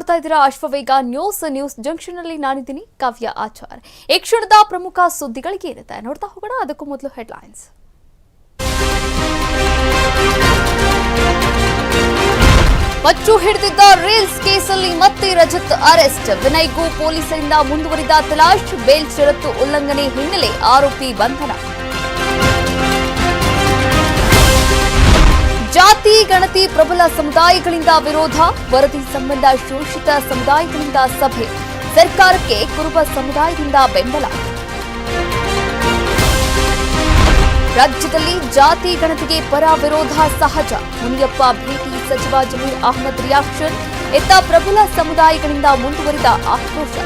ನೋಡ್ತಾ ಇದ್ದೀರಾ? Ashwavega news news junction ಅಲ್ಲಿ ನಾನಿದ್ದೀನಿ, ಕಾವ್ಯ ಆಚಾರ್. ಈ ಕ್ಷಣದ ಪ್ರಮುಖ ಸುದ್ದಿಗಳಿಗೆ ಏನಿದೆ? ನೋಡ್ತಾ ಹೋಗೋಣ. ಅದಕ್ಕೂ ಮೊದಲು ಹೆಡ್ಲೈನ್ಸ್. ಮಚ್ಚು ಹಿಡಿದಿದ್ದ ರೀಲ್ಸ್ ಕೇಸಲ್ಲಿ ಮತ್ತೆ ರಜತ್ ಅರೆಸ್ಟ್. ವಿನಯ್ಗೂ ಪೊಲೀಸರಿಂದ ಮುಂದುವರಿದ ತಲಾಶ್, ಬೇಲ್ ಷರತ್ತು ಉಲ್ಲಂಘನೆ ಹಿನ್ನೆಲೆ ಆರೋಪಿ ಬಂಧನ. ಜಾತಿ, ಗಣತಿ, ಪ್ರಬಲ ಸಮುದಾಯಗಳಿಂದ ವಿರೋಧ, ವರದಿ ಸಂಬಂಧ ಶೋಷಿತ ಸಮುದಾಯಗಳಿಂದ ಸಭೆ. ಸರ್ಕಾರಕ್ಕೆ ಕುರುಬ ಸಮುದಾಯದಿಂದ ಬೆಂಬಲ. ರಾಜ್ಯದಲ್ಲಿ ಜಾತಿ, ಗಣತಿಗೆ ಪರ ವಿರೋಧ ಸಹಜ. ಮುನಿಯಪ್ಪ ಭೇಟಿ ಸಚಿವ ಜಮೀರ್ ಅಹಮದ್ ರಿಯಾಕ್ಷನ್. ಎತ್ತ ಪ್ರಬಲ ಸಮುದಾಯಗಳಿಂದ ಮುಂದುವರಿದ ಆಕ್ರೋಶ.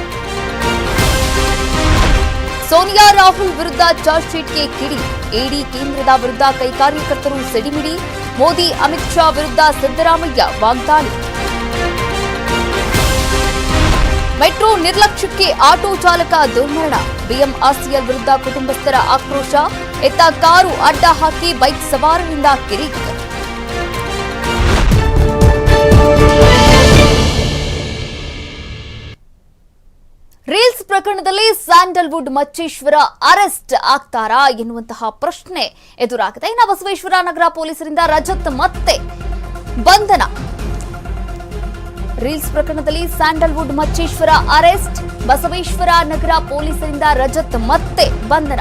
ಸೋನಿಯಾ ರಾಹುಲ್ ವಿರುದ್ಧ ಚಾರ್ಜ್ ಶೀಟ್ಗೆ ಕಿಡಿ. ಎಡಿ ಕೇಂದ್ರದ ವಿರುದ್ಧ ಕೈ ಕಾರ್ಯಕರ್ತರು ಸಿಡಿಮಿಡಿ. ಮೋದಿ, ಅಮಿತ್ ಶಾ ವಿರುದ್ಧ ಸಿದ್ದರಾಮಯ್ಯ ವಾಗ್ದಾಳಿ. ಮೆಟ್ರೋ ನಿರ್ಲಕ್ಷ್ಯಕ್ಕೆ ಆಟೋ ಚಾಲಕ ದುರ್ಮರಣ. ಬಿಎಂಆರ್ಸಿಎಲ್ ವಿರುದ್ಧ ಕುಟುಂಬಸ್ಥರ ಆಕ್ರೋಶ. ಎತ್ತ ಕಾರು ಅಡ್ಡ ಹಾಕಿ ಬೈಕ್ ಸವಾರರಿಂದ ಕಿರಿಕ್ ರೀಲ್ಸ್ ಪ್ರಕರಣದಲ್ಲಿ ಸ್ಯಾಂಡಲ್ವುಡ್ ಮಚ್ಚೇಶ್ವರ ಅರೆಸ್ಟ್ ಆಗ್ತಾರಾ ಎನ್ನುವಂತಹ ಪ್ರಶ್ನೆ ಎದುರಾಗಿದೆ. ಇನ್ನು ಬಸವೇಶ್ವರ ನಗರ ಪೊಲೀಸರಿಂದ ರಜತ್ ಮತ್ತೆ ಬಂಧನ. ರೀಲ್ಸ್ ಪ್ರಕರಣದಲ್ಲಿ ಸ್ಯಾಂಡಲ್ವುಡ್ ಮಚ್ಚೇಶ್ವರ ಅರೆಸ್ಟ್, ಬಸವೇಶ್ವರ ನಗರ ಪೊಲೀಸರಿಂದ ರಜತ್ ಮತ್ತೆ ಬಂಧನ.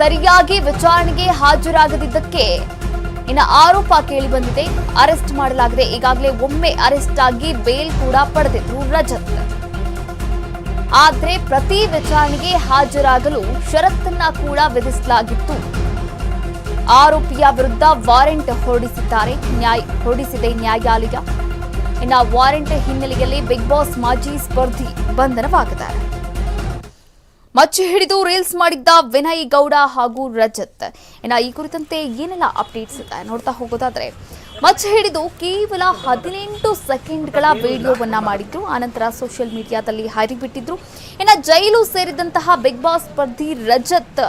ಸರಿಯಾಗಿ ವಿಚಾರಣೆಗೆ ಹಾಜರಾಗದಿದ್ದಕ್ಕೆ ಇನ್ನು ಆರೋಪ ಕೇಳಿ ಬಂದಿದೆ. ಅರೆಸ್ಟ್ ಮಾಡಲಾಗಿದೆ. ಈಗಾಗಲೇ ಒಮ್ಮೆ ಅರೆಸ್ಟ್ ಆಗಿ ಬೇಲ್ ಕೂಡ ಪಡೆದಿದ್ರು ರಜತ್. ಆದ್ರೆ ಪ್ರತಿ ವಿಚಾರಣೆಗೆ ಹಾಜರಾಗಲು ಷರತ್ತನ್ನ ಕೂಡ ವಿಧಿಸಲಾಗಿತ್ತು. ಆರೋಪಿಯ ವಿರುದ್ಧ ವಾರೆಂಟ್ ಹೊರಡಿಸಿದ್ದಾರೆ. ನ್ಯಾಯ ಹೊರಡಿಸಿದೆ ನ್ಯಾಯಾಲಯ. ಇನ್ನು ವಾರೆಂಟ್ ಹಿನ್ನೆಲೆಯಲ್ಲಿ ಬಿಗ್ ಬಾಸ್ ಮಾಜಿ ಸ್ಪರ್ಧಿ ಬಂಧನವಾಗಿದ್ದಾರೆ ಮಚ್ಚು ಹಿಡಿದು ರೀಲ್ಸ್ ಮಾಡಿದ್ದ ವಿನಯ್ ಗೌಡ ಹಾಗೂ ರಜತ್. ಇನ್ನು ಈ ಕುರಿತಂತೆ ಏನೆಲ್ಲ ಅಪ್ಡೇಟ್ಸ್ ಇದೆ ನೋಡ್ತಾ ಹೋಗೋದಾದ್ರೆ ಮಚ್ಚಿ ಹಿಡಿದು ಕೇವಲ ಹದಿನೆಂಟು ಸೆಕೆಂಡ್ಗಳ ವಿಡಿಯೋವನ್ನ ಮಾಡಿದ್ರು. ಆನಂತರ ಸೋಷಿಯಲ್ ಮೀಡಿಯಾದಲ್ಲಿ ಹರಿಬಿಟ್ಟಿದ್ರು. ಇನ್ನು ಜೈಲು ಸೇರಿದಂತಹ ಬಿಗ್ ಬಾಸ್ ಸ್ಪರ್ಧಿ ರಜತ್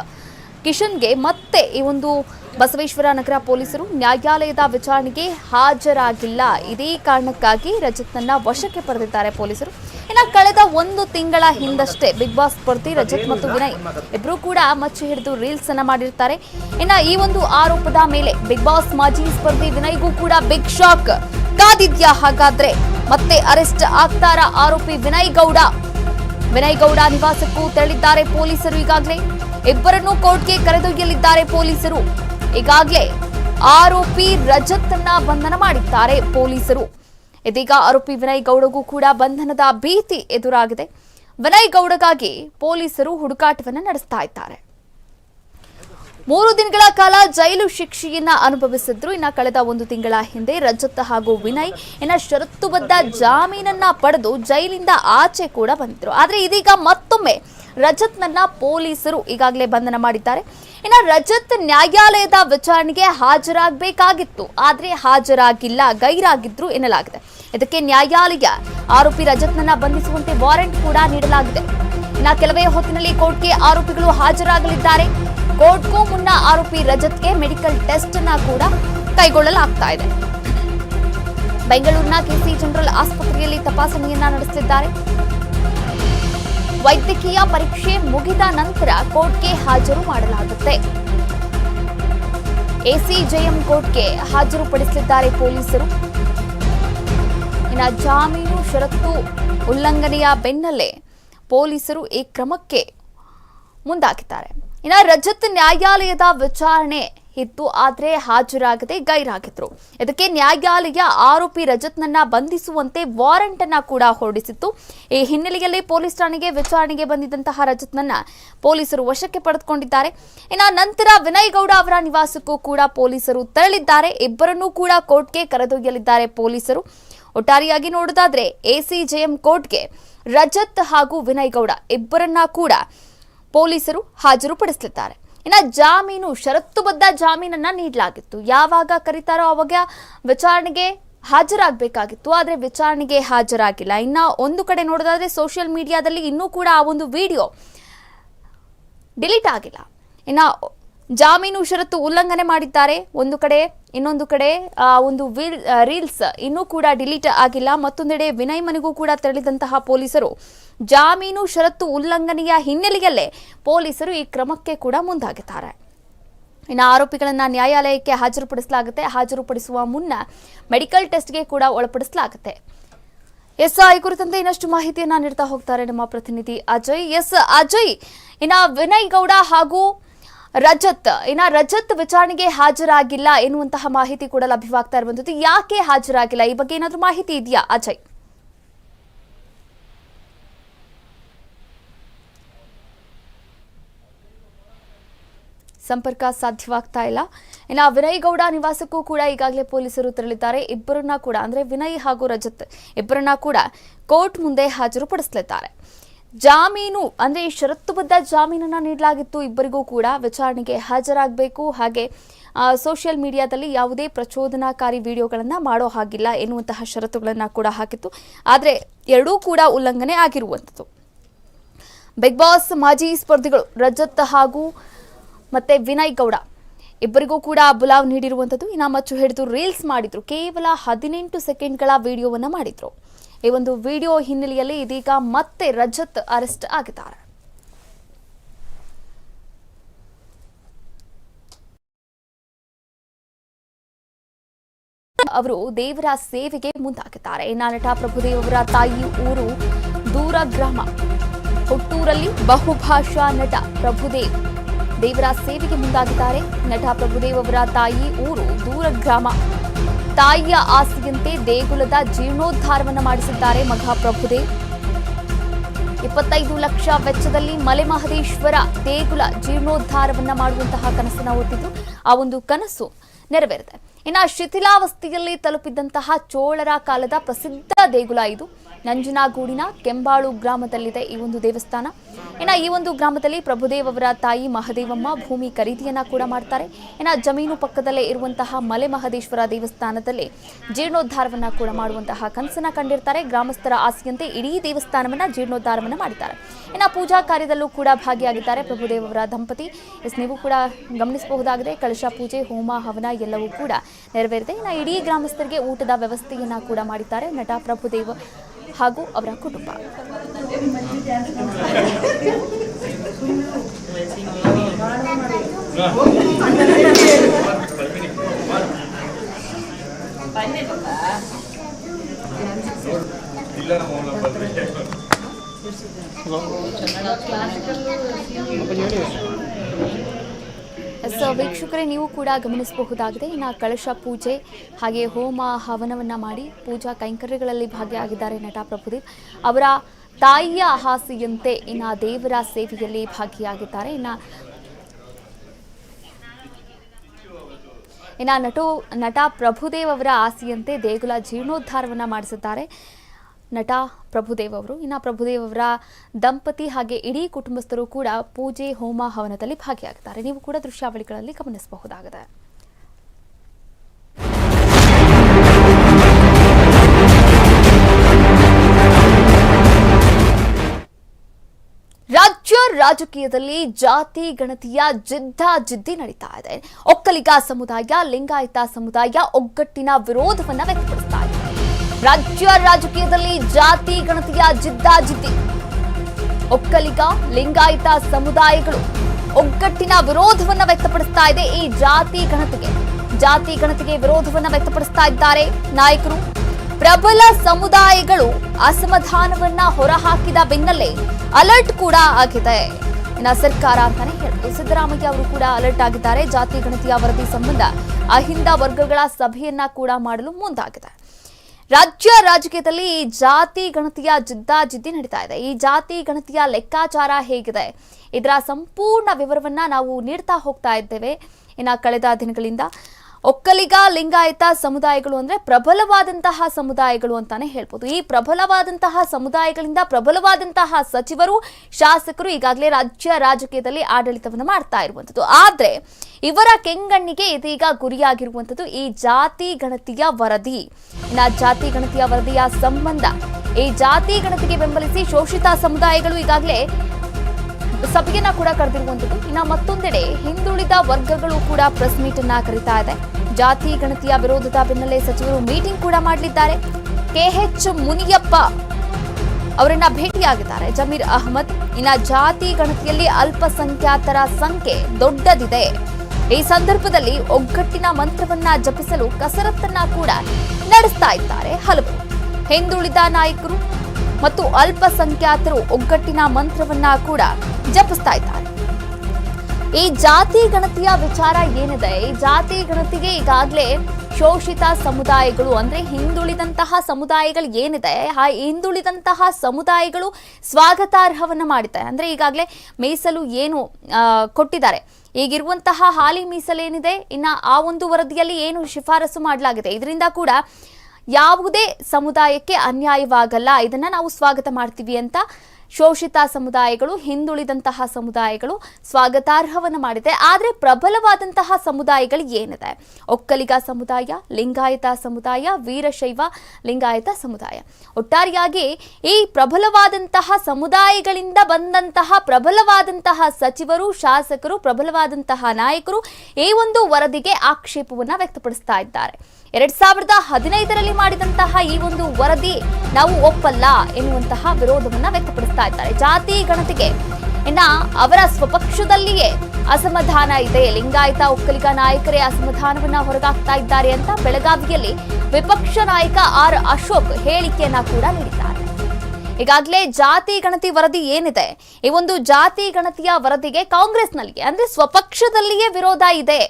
ಕಿಶನ್ಗೆ ಮತ್ತೆ ಈ ಒಂದು ಬಸವೇಶ್ವರ ನಗರ ಪೊಲೀಸರು ನ್ಯಾಯಾಲಯದ ವಿಚಾರಣೆಗೆ ಹಾಜರಾಗಿಲ್ಲ. ಇದೇ ಕಾರಣಕ್ಕಾಗಿ ರಜತ್ನನ್ನ ವಶಕ್ಕೆ ಪಡೆದಿದ್ದಾರೆ ಪೊಲೀಸರು. ಇನ್ನು ಕಳೆದ ಒಂದು ತಿಂಗಳ ಹಿಂದಷ್ಟೇ ಬಿಗ್ ಬಾಸ್ ಸ್ಪರ್ಧಿ ರಜತ್ ಮತ್ತು ವಿನಯ್ ಇಬ್ಬರೂ ಕೂಡ ಮಚ್ಚಿ ಹಿಡಿದು ರೀಲ್ಸ್ ಅನ್ನ ಮಾಡಿರ್ತಾರೆ. ಇನ್ನು ಈ ಒಂದು ಆರೋಪದ ಮೇಲೆ ಬಿಗ್ ಬಾಸ್ ಮಾಜಿ ಸ್ಪರ್ಧಿ ವಿನಯ್ಗೂ ಕೂಡ ಬಿಗ್ ಶಾಕ್. ಕಾದಿದ್ಯಾ ಹಾಗಾದ್ರೆ? ಮತ್ತೆ ಅರೆಸ್ಟ್ ಆಗ್ತಾರ ಆರೋಪಿ ವಿನಯ್ ಗೌಡ? ವಿನಯ್ ಗೌಡ ನಿವಾಸಕ್ಕೂ ತೆರಳಿದ್ದಾರೆ ಪೊಲೀಸರು ಈಗಾಗಲೇ. ಇಬ್ಬರನ್ನು ಕೋರ್ಟ್ಗೆ ಕರೆದೊಯ್ಯಲಿದ್ದಾರೆ ಪೊಲೀಸರು. ಈಗಾಗಲೇ ಆರೋಪಿ ರಜತ್ನ ಬಂಧನ ಮಾಡಿದ್ದಾರೆ ಪೊಲೀಸರು. ಇದೀಗ ಆರೋಪಿ ವಿನಯ್ ಗೌಡಗೂ ಕೂಡ ಬಂಧನದ ಭೀತಿ ಎದುರಾಗಿದೆ. ವಿನಯ್ ಗೌಡಗಾಗಿ ಪೊಲೀಸರು ಹುಡುಕಾಟವನ್ನು ನಡೆಸ್ತಾ ಇದ್ದಾರೆ. ಮೂರು ದಿನಗಳ ಕಾಲ ಜೈಲು ಶಿಕ್ಷೆಯನ್ನ ಅನುಭವಿಸಿದ್ರು. ಇನ್ನ ಕಳೆದ ಒಂದು ತಿಂಗಳ ಹಿಂದೆ ರಜತ್ ಹಾಗೂ ವಿನಯ್ ಇನ್ನ ಷರತ್ತುಬದ್ಧ ಜಾಮೀನನ್ನ ಪಡೆದು ಜೈಲಿಂದ ಆಚೆ ಕೂಡ ಬಂದಿದ್ರು. ಆದ್ರೆ ಇದೀಗ ಮತ್ತೊಮ್ಮೆ ರಜತ್ನನ್ನ ಪೊಲೀಸರು ಈಗಾಗಲೇ ಬಂಧನ ಮಾಡಿದ್ದಾರೆ. ಇನ್ನು ರಜತ್ ನ್ಯಾಯಾಲಯದ ವಿಚಾರಣೆಗೆ ಹಾಜರಾಗಬೇಕಾಗಿತ್ತು. ಆದರೆ ಹಾಜರಾಗಿಲ್ಲ, ಗೈರಾಗಿದ್ರು ಎನ್ನಲಾಗಿದೆ. ಇದಕ್ಕೆ ನ್ಯಾಯಾಲಯ ಆರೋಪಿ ರಜತ್ನನ್ನ ಬಂಧಿಸುವಂತೆ ವಾರೆಂಟ್ ಕೂಡ ನೀಡಲಾಗಿದೆ. ಇನ್ನು ಕೆಲವೇ ಹೊತ್ತಿನಲ್ಲಿ ಕೋರ್ಟ್ಗೆ ಆರೋಪಿಗಳು ಹಾಜರಾಗಲಿದ್ದಾರೆ. ಕೋರ್ಟ್ಗೂ ಮುನ್ನ ಆರೋಪಿ ರಜತ್ಗೆ ಮೆಡಿಕಲ್ ಟೆಸ್ಟ್ ಅನ್ನ ಕೂಡ ಕೈಗೊಳ್ಳಲಾಗ್ತಾ ಇದೆ. ಬೆಂಗಳೂರಿನ ಕೆಸಿ ಜನರಲ್ ಆಸ್ಪತ್ರೆಯಲ್ಲಿ ತಪಾಸಣೆಯನ್ನ ನಡೆಸುತ್ತಿದ್ದಾರೆ ವೈದ್ಯಕೀಯ ಪರೀಕ್ಷೆ ಮುಗಿದ ನಂತರ ಕೋರ್ಟ್ಗೆ ಹಾಜರು ಮಾಡಲಾಗುತ್ತೆ. ಎಸಿಜೆಎಂ ಕೋರ್ಟ್ಗೆ ಹಾಜರುಪಡಿಸಿದ್ದಾರೆ ಪೊಲೀಸರು. ಇನ್ನು ಜಾಮೀನು ಷರತ್ತು ಉಲ್ಲಂಘನೆಯ ಬೆನ್ನಲ್ಲೇ ಪೊಲೀಸರು ಈ ಕ್ರಮಕ್ಕೆ ಮುಂದಾಗಿದ್ದಾರೆ. ಇನ್ನು ರಜತ್ ನ್ಯಾಯಾಲಯದ ವಿಚಾರಣೆ ಇತ್ತು, ಆದರೆ ಹಾಜರಾಗದೆ ಗೈರಾಗಿದ್ರು. ಇದಕ್ಕೆ ನ್ಯಾಯಾಲಯ ಆರೋಪಿ ರಜತ್ನನ್ನ ಬಂಧಿಸುವಂತೆ ವಾರೆಂಟ್ ಅನ್ನ ಕೂಡ ಹೊರಡಿಸಿತ್ತು. ಈ ಹಿನ್ನೆಲೆಯಲ್ಲಿ ಪೊಲೀಸ್ ಠಾಣೆಗೆ ವಿಚಾರಣೆಗೆ ಬಂದಿದ್ದಂತಹ ರಜತ್ನನ್ನ ಪೊಲೀಸರು ವಶಕ್ಕೆ ಪಡೆದುಕೊಂಡಿದ್ದಾರೆ. ಇನ್ನು ನಂತರ ವಿನಯ್ ಗೌಡ ಅವರ ನಿವಾಸಕ್ಕೂ ಕೂಡ ಪೊಲೀಸರು ತೆರಳಿದ್ದಾರೆ. ಇಬ್ಬರನ್ನೂ ಕೂಡ ಕೋರ್ಟ್ಗೆ ಕರೆದೊಯ್ಯಲಿದ್ದಾರೆ ಪೊಲೀಸರು. ಒಟ್ಟಾರೆಯಾಗಿ ನೋಡೋದಾದ್ರೆ ಎಸಿಜೆಎಂ ಕೋರ್ಟ್ಗೆ ರಜತ್ ಹಾಗೂ ವಿನಯ್ ಗೌಡ ಇಬ್ಬರನ್ನ ಕೂಡ ಪೊಲೀಸರು ಹಾಜರುಪಡಿಸಲಿದ್ದಾರೆ. ಇನ್ನು ಜಾಮೀನು, ಷರತ್ತುಬದ್ಧ ಜಾಮೀನನ್ನ ನೀಡಲಾಗಿತ್ತು. ಯಾವಾಗ ಕರೀತಾರೋ ಅವಾಗ ವಿಚಾರಣೆಗೆ ಹಾಜರಾಗಬೇಕಾಗಿತ್ತು. ಆದರೆ ವಿಚಾರಣೆಗೆ ಹಾಜರಾಗಿಲ್ಲ. ಇನ್ನ ಒಂದು ಕಡೆ ನೋಡೋದಾದ್ರೆ ಸೋಷಿಯಲ್ ಮೀಡಿಯಾದಲ್ಲಿ ಇನ್ನೂ ಕೂಡ ಆ ಒಂದು ವಿಡಿಯೋ ಡಿಲೀಟ್ ಆಗಿಲ್ಲ. ಇನ್ನ ಜಾಮೀನು, ಷರತ್ತು ಉಲ್ಲಂಘನೆ ಮಾಡಿದ್ದಾರೆ. ಒಂದು ಕಡೆ ಇನ್ನೊಂದು ಕಡೆ ಒಂದು ವಿಲ್ ರೀಲ್ಸ್ ಇನ್ನೂ ಕೂಡ ಡಿಲೀಟ್ ಆಗಿಲ್ಲ. ಮತ್ತೊಂದೆಡೆ ವಿನಯ್ ಮನೆಗೂ ಕೂಡ ತೆರಳಿದಂತಹ ಪೊಲೀಸರು. ಜಾಮೀನು ಷರತ್ತು ಉಲ್ಲಂಘನೆಯ ಹಿನ್ನೆಲೆಯಲ್ಲೇ ಪೊಲೀಸರು ಈ ಕ್ರಮಕ್ಕೆ ಕೂಡ ಮುಂದಾಗಿದ್ದಾರೆ. ಇನ್ನು ಆರೋಪಿಗಳನ್ನು ನ್ಯಾಯಾಲಯಕ್ಕೆ ಹಾಜರುಪಡಿಸಲಾಗುತ್ತೆ. ಹಾಜರುಪಡಿಸುವ ಮುನ್ನ ಮೆಡಿಕಲ್ ಟೆಸ್ಟ್ಗೆ ಕೂಡ ಒಳಪಡಿಸಲಾಗುತ್ತೆ. ಎಸ್ ಈ ಕುರಿತಂತೆ ಇನ್ನಷ್ಟು ಮಾಹಿತಿಯನ್ನ ನೀಡ್ತಾ ಹೋಗ್ತಾರೆ ನಮ್ಮ ಪ್ರತಿನಿಧಿ ಅಜಯ್. ಎಸ್, ಅಜಯ್, ಇನ್ನ ವಿನಯ್ ಗೌಡ ಹಾಗೂ ರಜತ್. ಇನ್ನ ರಜತ್ ವಿಚಾರಣೆಗೆ ಹಾಜರಾಗಿಲ್ಲ ಎನ್ನುವಂತಹ ಮಾಹಿತಿ ಕೂಡ ಲಭ್ಯವಾಗ್ತಾ ಇರುವಂತದ್ದು ಯಾಕೆ ಹಾಜರಾಗಿಲ್ಲ? ಈ ಬಗ್ಗೆ ಏನಾದರೂ ಮಾಹಿತಿ ಇದೆಯಾ, ಅಜಯ್? ಸಂಪರ್ಕ ಸಾಧ್ಯವಾಗ್ತಾ ಇಲ್ಲ. ಇನ್ನು ವಿನಯ್ ಗೌಡ ನಿವಾಸಕ್ಕೂ ಕೂಡ ಈಗಾಗಲೇ ಪೊಲೀಸರು ತೆರಳಿದ್ದಾರೆ. ಇಬ್ಬರನ್ನ ಕೂಡ, ಅಂದ್ರೆ ವಿನಯ್ ಹಾಗೂ ರಜತ್ ಇಬ್ಬರನ್ನ ಕೂಡ ಕೋರ್ಟ್ ಮುಂದೆ ಹಾಜರುಪಡಿಸಲಿದ್ದಾರೆ. ಜಾಮೀನು, ಅಂದ್ರೆ ಈ ಷರತ್ತುಬದ್ಧ ಜಾಮೀನನ್ನ ನೀಡಲಾಗಿತ್ತು, ಇಬ್ಬರಿಗೂ ಕೂಡ ವಿಚಾರಣೆಗೆ ಹಾಜರಾಗಬೇಕು. ಹಾಗೆ ಸೋಷಿಯಲ್ ಮೀಡಿಯಾದಲ್ಲಿ ಯಾವುದೇ ಪ್ರಚೋದನಾಕಾರಿ ವಿಡಿಯೋಗಳನ್ನು ಮಾಡೋ ಹಾಗಿಲ್ಲ ಎನ್ನುವಂತಹ ಷರತ್ತುಗಳನ್ನು ಕೂಡ ಹಾಕಿತ್ತು. ಆದರೆ, ಎರಡೂ ಕೂಡ ಉಲ್ಲಂಘನೆ ಆಗಿರುವಂಥದ್ದು. ಬಿಗ್ ಬಾಸ್ ಮಾಜಿ ಸ್ಪರ್ಧಿಗಳು ರಜತ್ ಹಾಗೂ ಮತ್ತೆ ವಿನಯ್ ಗೌಡ, ಇಬ್ಬರಿಗೂ ಕೂಡ ಬುಲಾವ್ ನೀಡಿರುವಂಥದ್ದು. ಇನ್ನು ಮಚ್ಚು ಹಿಡಿದು ರೀಲ್ಸ್ ಮಾಡಿದ್ರು. ಕೇವಲ ಹದಿನೆಂಟು ಸೆಕೆಂಡ್ಗಳ ವಿಡಿಯೋವನ್ನು ಮಾಡಿದ್ರು. ಈ ಒಂದು ವಿಡಿಯೋ ಹಿನ್ನೆಲೆಯಲ್ಲಿ ಇದೀಗ ಮತ್ತೆ ರಜತ್ ಅರೆಸ್ಟ್ ಆಗಿದ್ದಾರೆ. ಅವರು ದೇವರ ಸೇವೆಗೆ ಮುಂದಾಗಿದ್ದಾರೆ. ನಟ ಪ್ರಭುದೇವ್ ಅವರ ತಾಯಿ ಊರು ದೂರ ಗ್ರಾಮ. ಹುಟ್ಟೂರಲ್ಲಿ ಬಹುಭಾಷಾ ನಟ ಪ್ರಭುದೇವ್ ದೇವರ ಸೇವೆಗೆ ಮುಂದಾಗಿದ್ದಾರೆ. ನಟ ಪ್ರಭುದೇವ್ ಅವರ ತಾಯಿ ಊರು ದೂರ ಗ್ರಾಮ. ತಾಯಿಯ ಆಸೆಯಂತೆ ದೇಗುಲದ ಜೀರ್ಣೋದ್ಧಾರವನ್ನು ಮಾಡಿಸಿದ್ದಾರೆ ಮಗ ಪ್ರಭುದೇವ್ ಇಪ್ಪತ್ತೈದು ಲಕ್ಷ ವೆಚ್ಚದಲ್ಲಿ ಮಲೆ ಮಹದೇಶ್ವರ ದೇಗುಲ ಜೀರ್ಣೋದ್ಧಾರವನ್ನ ಮಾಡುವಂತಹ ಕನಸನ್ನ ಹೊತ್ತಿದ್ದು ಆ ಒಂದು ಕನಸು ನೆರವೇರಿದೆ. ಇನ್ನು ಶಿಥಿಲಾವಸ್ಥೆಯಲ್ಲಿ ತಲುಪಿದ್ದಂತಹ ಚೋಳರ ಕಾಲದ ಪ್ರಸಿದ್ಧ ದೇಗುಲ ಇದು. ನಂಜನಗೂಡಿನ ಕೆಂಬಾಳು ಗ್ರಾಮದಲ್ಲಿದೆ ಈ ಒಂದು ದೇವಸ್ಥಾನ. ಇನ್ನು ಈ ಒಂದು ಗ್ರಾಮದಲ್ಲಿ ಪ್ರಭುದೇವ್ ತಾಯಿ ಮಹದೇವಮ್ಮ ಭೂಮಿ ಖರೀದಿಯನ್ನು ಕೂಡ ಮಾಡ್ತಾರೆ. ಇನ್ನು ಜಮೀನು ಪಕ್ಕದಲ್ಲೇ ಇರುವಂತಹ ಮಲೆ ಮಹದೇಶ್ವರ ದೇವಸ್ಥಾನದಲ್ಲಿ ಜೀರ್ಣೋದ್ಧಾರವನ್ನ ಕೂಡ ಮಾಡುವಂತಹ ಕನಸನ್ನು ಕಂಡಿರ್ತಾರೆ. ಗ್ರಾಮಸ್ಥರ ಆಸೆಯಂತೆ ಇಡೀ ದೇವಸ್ಥಾನವನ್ನ ಜೀರ್ಣೋದ್ಧಾರವನ್ನ ಮಾಡಿದ್ದಾರೆ. ಇನ್ನು ಪೂಜಾ ಕಾರ್ಯದಲ್ಲೂ ಕೂಡ ಭಾಗಿಯಾಗಿದ್ದಾರೆ ಪ್ರಭುದೇವ್ ದಂಪತಿ. ಎಸ್, ನೀವು ಕೂಡ ಗಮನಿಸಬಹುದಾಗಿದೆ. ಕಳಶ ಪೂಜೆ, ಹೋಮ, ಹವನ ಎಲ್ಲವೂ ಕೂಡ ನೆರವೇರಿದೆ. ಇನ್ನು ಇಡೀ ಗ್ರಾಮಸ್ಥರಿಗೆ ಊಟದ ವ್ಯವಸ್ಥೆಯನ್ನ ಕೂಡ ಮಾಡಿದ್ದಾರೆ. ನಟ ಪ್ರಭುದೇವ್ ಹಾಗೂ ಅವರ ಕುಟುಂಬ. ಎಸ್ ವೀಕ್ಷಕರೇ, ನೀವು ಕೂಡ ಗಮನಿಸಬಹುದಾಗಿದೆ, ಇನ್ನು ಕಳಶ ಪೂಜೆ, ಹಾಗೆ ಹೋಮ ಹವನವನ್ನ ಮಾಡಿ ಪೂಜಾ ಕೈಂಕರ್ಯಗಳಲ್ಲಿ ಭಾಗಿಯಾಗಿದ್ದಾರೆ ನಟ ಪ್ರಭುದೇವ್ ಅವರ ತಾಯಿಯ ಹಾಸಿಯಂತೆ ಇನ್ನು ದೇವರ ಸೇವೆಯಲ್ಲಿ ಭಾಗಿಯಾಗಿದ್ದಾರೆ. ಇನ್ನು ಇನ್ನು ನಟು, ನಟ ಪ್ರಭುದೇವ್ ಅವರ ಆಸೆಯಂತೆ ದೇಗುಲ ಜೀರ್ಣೋದ್ಧಾರವನ್ನು ಮಾಡಿಸಿದ್ದಾರೆ. ನಟ ಪ್ರಭುದೇವ್ ಅವರು. ಇನ್ನು ಪ್ರಭುದೇವ್ ಅವರ ದಂಪತಿ ಹಾಗೆ ಇಡೀ ಕುಟುಂಬಸ್ಥರು ಕೂಡ ಪೂಜೆ, ಹೋಮ, ಹವನದಲ್ಲಿ ಭಾಗಿಯಾಗುತ್ತಾರೆ ನೀವು ಕೂಡ ದೃಶ್ಯಾವಳಿಗಳಲ್ಲಿ ಗಮನಿಸಬಹುದಾಗಿದೆ. ರಾಜ್ಯ ರಾಜಕೀಯದಲ್ಲಿ ಜಾತಿ ಗಣತಿಯ ಜಿದ್ದಾಜಿದ್ದಿ ನಡೀತಾ ಇದೆ. ಒಕ್ಕಲಿಗ ಸಮುದಾಯ, ಲಿಂಗಾಯತ ಸಮುದಾಯ ಒಗ್ಗಟ್ಟಿನ ವಿರೋಧವನ್ನ ವ್ಯಕ್ತಪಡಿಸ್ತಾ ರಾಜ್ಯ ರಾಜಕೀಯದಲ್ಲಿ ಜಾತಿ ಗಣತಿಯ ಜಿದ್ದಾಜಿದ್ದಿ. ಒಕ್ಕಲಿಗ, ಲಿಂಗಾಯಿತ ಸಮುದಾಯಗಳು ಒಗ್ಗಟ್ಟಿನ ವಿರೋಧವನ್ನು ವ್ಯಕ್ತಪಡಿಸ್ತಾ ಇದೆ ಈ ಜಾತಿ ಗಣತಿಗೆ. ಜಾತಿ ಗಣತಿಗೆ ವಿರೋಧವನ್ನು ವ್ಯಕ್ತಪಡಿಸ್ತಾ ಇದ್ದಾರೆ ನಾಯಕರು. ಪ್ರಬಲ ಸಮುದಾಯಗಳು ಅಸಮಾಧಾನವನ್ನ ಹೊರಹಾಕಿದ ಬೆನ್ನಲ್ಲೇ ಅಲರ್ಟ್ ಕೂಡ ಆಗಿದೆ. ಇನ್ನ ಸರ್ಕಾರ ಅಂತಾನೆ ಹೇಳ್ಬೋದು. ಸಿದ್ದರಾಮಯ್ಯ ಅವರು ಕೂಡ ಅಲರ್ಟ್ ಆಗಿದ್ದಾರೆ. ಜಾತಿ ಗಣತಿಯ ವರದಿ ಸಂಬಂಧ ಅಹಿಂದ ವರ್ಗಗಳ ಸಭೆಯನ್ನ ಕೂಡ ಮಾಡಲು ಮುಂದಾಗಿದೆ. ರಾಜ್ಯ ರಾಜಕೀಯದಲ್ಲಿ ಈ ಜಾತಿ ಗಣತಿಯ ಜಿದ್ದಾಜಿದ್ದಿ ನಡೀತಾ ಇದೆ. ಈ ಜಾತಿ ಗಣತಿಯ ಲೆಕ್ಕಾಚಾರ ಹೇಗಿದೆ? ಇದರ ಸಂಪೂರ್ಣ ವಿವರವನ್ನ ನಾವು ನೀಡ್ತಾ ಹೋಗ್ತಾ ಇದ್ದೇವೆ. ಇನ್ನು ಕಳೆದ ದಿನಗಳಿಂದ ಒಕ್ಕಲಿಗ, ಲಿಂಗಾಯತ ಸಮುದಾಯಗಳು ಅಂದ್ರೆ ಪ್ರಬಲವಾದಂತಹ ಸಮುದಾಯಗಳು ಅಂತಾನೆ ಹೇಳ್ಬೋದು. ಈ ಪ್ರಬಲವಾದಂತಹ ಸಮುದಾಯಗಳಿಂದ ಪ್ರಬಲವಾದಂತಹ ಸಚಿವರು, ಶಾಸಕರು ಈಗಾಗಲೇ ರಾಜ್ಯ ರಾಜಕೀಯದಲ್ಲಿ ಆಡಳಿತವನ್ನು ಮಾಡ್ತಾ ಇರುವಂಥದ್ದು. ಆದ್ರೆ ಇವರ ಕೆಂಗಣ್ಣಿಗೆ ಇದೀಗ ಗುರಿಯಾಗಿರುವಂಥದ್ದು ಈ ಜಾತಿ ಗಣತಿಯ ವರದಿ. ಇನ್ನ ಜಾತಿ ಗಣತಿಯ ವರದಿಯ ಸಂಬಂಧ. ಈ ಜಾತಿ ಗಣತಿಗೆ ಬೆಂಬಲಿಸಿ ಶೋಷಿತ ಸಮುದಾಯಗಳು ಈಗಾಗಲೇ ಸಭೆಯನ್ನ ಕೂಡ ಕರೆದಿರುವಂಥದ್ದು ಇನ್ನ ಮತ್ತೊಂದೆಡೆ ಹಿಂದುಳಿದ ವರ್ಗಗಳು ಕೂಡ ಪ್ರೆಸ್ ಮೀಟ್ ಅನ್ನ ಕರೀತಾ ಇದೆ. ಜಾತಿ, ಗಣತಿಯ ವಿರೋಧದ ಬೆನ್ನಲ್ಲೇ ಸಚಿವರು ಮೀಟಿಂಗ್ ಕೂಡ ಮಾಡಲಿದ್ದಾರೆ. ಕೆಎಚ್ ಮುನಿಯಪ್ಪ ಅವರನ್ನ ಭೇಟಿಯಾಗಿದ್ದಾರೆ. ಜಮೀರ್ ಅಹಮದ್, ಇನ್ನ ಜಾತಿ, ಗಣತಿಯಲ್ಲಿ ಅಲ್ಪಸಂಖ್ಯಾತರ ಸಂಖ್ಯೆ ದೊಡ್ಡದಿದೆ. ಈ ಸಂದರ್ಭದಲ್ಲಿ ಒಗ್ಗಟ್ಟಿನ ಮಂತ್ರವನ್ನ ಜಪಿಸಲು ಕಸರತ್ತನ್ನ ಕೂಡ ನಡೆಸ್ತಾ ಇದ್ದಾರೆ ಹಲವು. ಹಿಂದುಳಿದ ನಾಯಕರು ಮತ್ತು ಅಲ್ಪಸಂಖ್ಯಾತರು ಒಗ್ಗಟ್ಟಿನ ಮಂತ್ರವನ್ನ ಕೂಡ ಜಪಿಸ್ತಾ ಇದ್ದಾರೆ. ಈ ಜಾತಿ ಗಣತಿಯ ವಿಚಾರ ಏನಿದೆ? ಈ ಜಾತಿ ಗಣತಿಗೆ ಈಗಾಗಲೇ ಶೋಷಿತ ಸಮುದಾಯಗಳು ಅಂದ್ರೆ ಹಿಂದುಳಿದಂತಹ ಸಮುದಾಯಗಳು ಏನಿದೆ? ಆ ಹಿಂದುಳಿದಂತಹ ಸಮುದಾಯಗಳು ಸ್ವಾಗತಾರ್ಹವನ್ನ ಮಾಡಿದ್ದಾರೆ ಅಂದ್ರೆ ಈಗಾಗಲೇ ಮೀಸಲು ಏನು ಕೊಟ್ಟಿದ್ದಾರೆ. ಈಗಿರುವಂತಹ ಹಾಲಿ ಮೀಸಲೇನಿದೆ? ಇನ್ನ ಆ ಒಂದು ವರದಿಯಲ್ಲಿ ಏನು ಶಿಫಾರಸು ಮಾಡಲಾಗಿದೆ? ಇದರಿಂದ ಕೂಡ ಯಾವುದೇ ಸಮುದಾಯಕ್ಕೆ ಅನ್ಯಾಯವಾಗಲ್ಲ. ಇದನ್ನ ನಾವು ಸ್ವಾಗತ ಮಾಡ್ತೀವಿ ಅಂತ ಶೋಷಿತ ಸಮುದಾಯಗಳು, ಹಿಂದುಳಿದಂತಹ ಸಮುದಾಯಗಳು ಸ್ವಾಗತಾರ್ಹವನ್ನು ಮಾಡಿದೆ. ಆದರೆ ಪ್ರಬಲವಾದಂತಹ ಸಮುದಾಯಗಳು ಏನಿದೆ? ಒಕ್ಕಲಿಗ ಸಮುದಾಯ, ಲಿಂಗಾಯತ ಸಮುದಾಯ, ವೀರಶೈವ, ಲಿಂಗಾಯತ ಸಮುದಾಯ. ಒಟ್ಟಾರೆಯಾಗಿ ಈ ಪ್ರಬಲವಾದಂತಹ ಸಮುದಾಯಗಳಿಂದ ಬಂದಂತಹ ಪ್ರಬಲವಾದಂತಹ ಸಚಿವರು, ಶಾಸಕರು, ಪ್ರಬಲವಾದಂತಹ ನಾಯಕರು ಈ ಒಂದು ವರದಿಗೆ ಆಕ್ಷೇಪವನ್ನು ವ್ಯಕ್ತಪಡಿಸ್ತಾ ಇದ್ದಾರೆ. ಎರಡ್ ಸಾವಿರದ ಹದಿನೈದರಲ್ಲಿ ಮಾಡಿದಂತಹ ಈ ಒಂದು ವರದಿ ನಾವು ಒಪ್ಪಲ್ಲ ಎನ್ನುವಂತಹ ವಿರೋಧವನ್ನ ವ್ಯಕ್ತಪಡಿಸ್ತಾ ಇದ್ದಾರೆ. ಜಾತಿ, ಗಣತಿಗೆ. ಇನ್ನ ಅವರ ಸ್ವಪಕ್ಷದಲ್ಲಿಯೇ ಅಸಮಾಧಾನ ಇದೆ. ಲಿಂಗಾಯತ, ಒಕ್ಕಲಿಗ ನಾಯಕರೇ ಅಸಮಾಧಾನವನ್ನ ಹೊರಗಾಕ್ತಾ ಇದ್ದಾರೆ ಅಂತ ಬೆಳಗಾವಿಯಲ್ಲಿ ವಿಪಕ್ಷ ನಾಯಕ ಆರ್ ಅಶೋಕ್ ಹೇಳಿಕೆಯನ್ನ ಕೂಡ ನೀಡಿದ್ದಾರೆ. ಈಗಾಗಲೇ ಜಾತಿ, ಗಣತಿ ವರದಿ ಏನಿದೆ? ಈ ಒಂದು ಜಾತಿ, ಗಣತಿಯ ವರದಿಗೆ ಕಾಂಗ್ರೆಸ್ನಲ್ಲಿ ಅಂದ್ರೆ ಸ್ವಪಕ್ಷದಲ್ಲಿಯೇ ವಿರೋಧ ಇದೆ.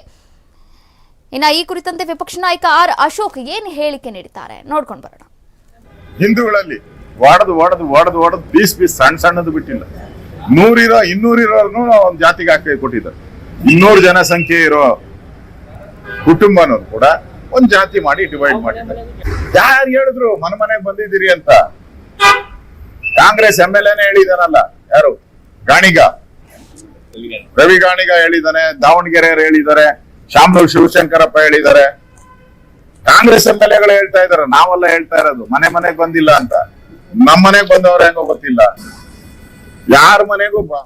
ಇನ್ನ ಈ ಕುರಿತಂತೆ ವಿಪಕ್ಷ ನಾಯಕ ಆರ್ ಅಶೋಕ್ ಏನು ಹೇಳಿಕೆ ನೀಡಿದ್ದಾರೆ? ನೋಡ್ಕೊಂಡು ಬರೋಣ. ಹಿಂದೂಗಳಲ್ಲಿ ಒಡೆದು ಒಡೆದು ಒಡೆದು ಒಡೆದು ಪೀಸ್ ಪೀಸ್ ಸಣ್ಣ ಸಣ್ಣದು ಬಿಟ್ಟಿಲ್ಲ. ನೂರಿರೋ, ಇನ್ನೂರಿರೋರ್ನು ಒಂದು ಜಾತಿಗೆ ಹಾಕಿ ಕೊಟ್ಟಿದ್ದಾರೆ. ಇನ್ನೂರು ಜನಸಂಖ್ಯೆ ಇರೋ ಕುಟುಂಬನವ್ರು ಕೂಡ ಒಂದ್ ಜಾತಿ ಮಾಡಿ ಡಿವೈಡ್ ಮಾಡಿದ್ದಾರೆ. ಯಾರು ಹೇಳಿದ್ರು ಮನೆ ಮನೆಗೆ ಬಂದಿದ್ದೀರಿ ಅಂತ? ಕಾಂಗ್ರೆಸ್ ಎಂ ಎಲ್ ಎನೇ ಹೇಳಿದಾನಲ್ಲ, ಯಾರು? ಗಾಣಿಗ. ರವಿ ಗಾಣಿಗ ಹೇಳಿದಾನೆ, ದಾವಣಗೆರೆಯವರು ಹೇಳಿದ್ದಾರೆ. ಶಾಮನೂರು ಶಿವಶಂಕರಪ್ಪ ಹೇಳಿದ್ದಾರೆ. ಕಾಂಗ್ರೆಸ್ ಎಂ ಎಲ್ ಹೇಳ್ತಾ ಇದಾರೆ ನಾವೆಲ್ಲ ಹೇಳ್ತಾ ಇರೋದು, ಮನೆ ಮನೆಗ್ ಬಂದಿಲ್ಲ ಅಂತ. ನಮ್ಮ ಮನೆಗ್ ಬಂದವ್ರ ಹೆಂಗೋ ಗೊತ್ತಿಲ್ಲ. ಯಾರ ಮನೆಗೂ ಬಾ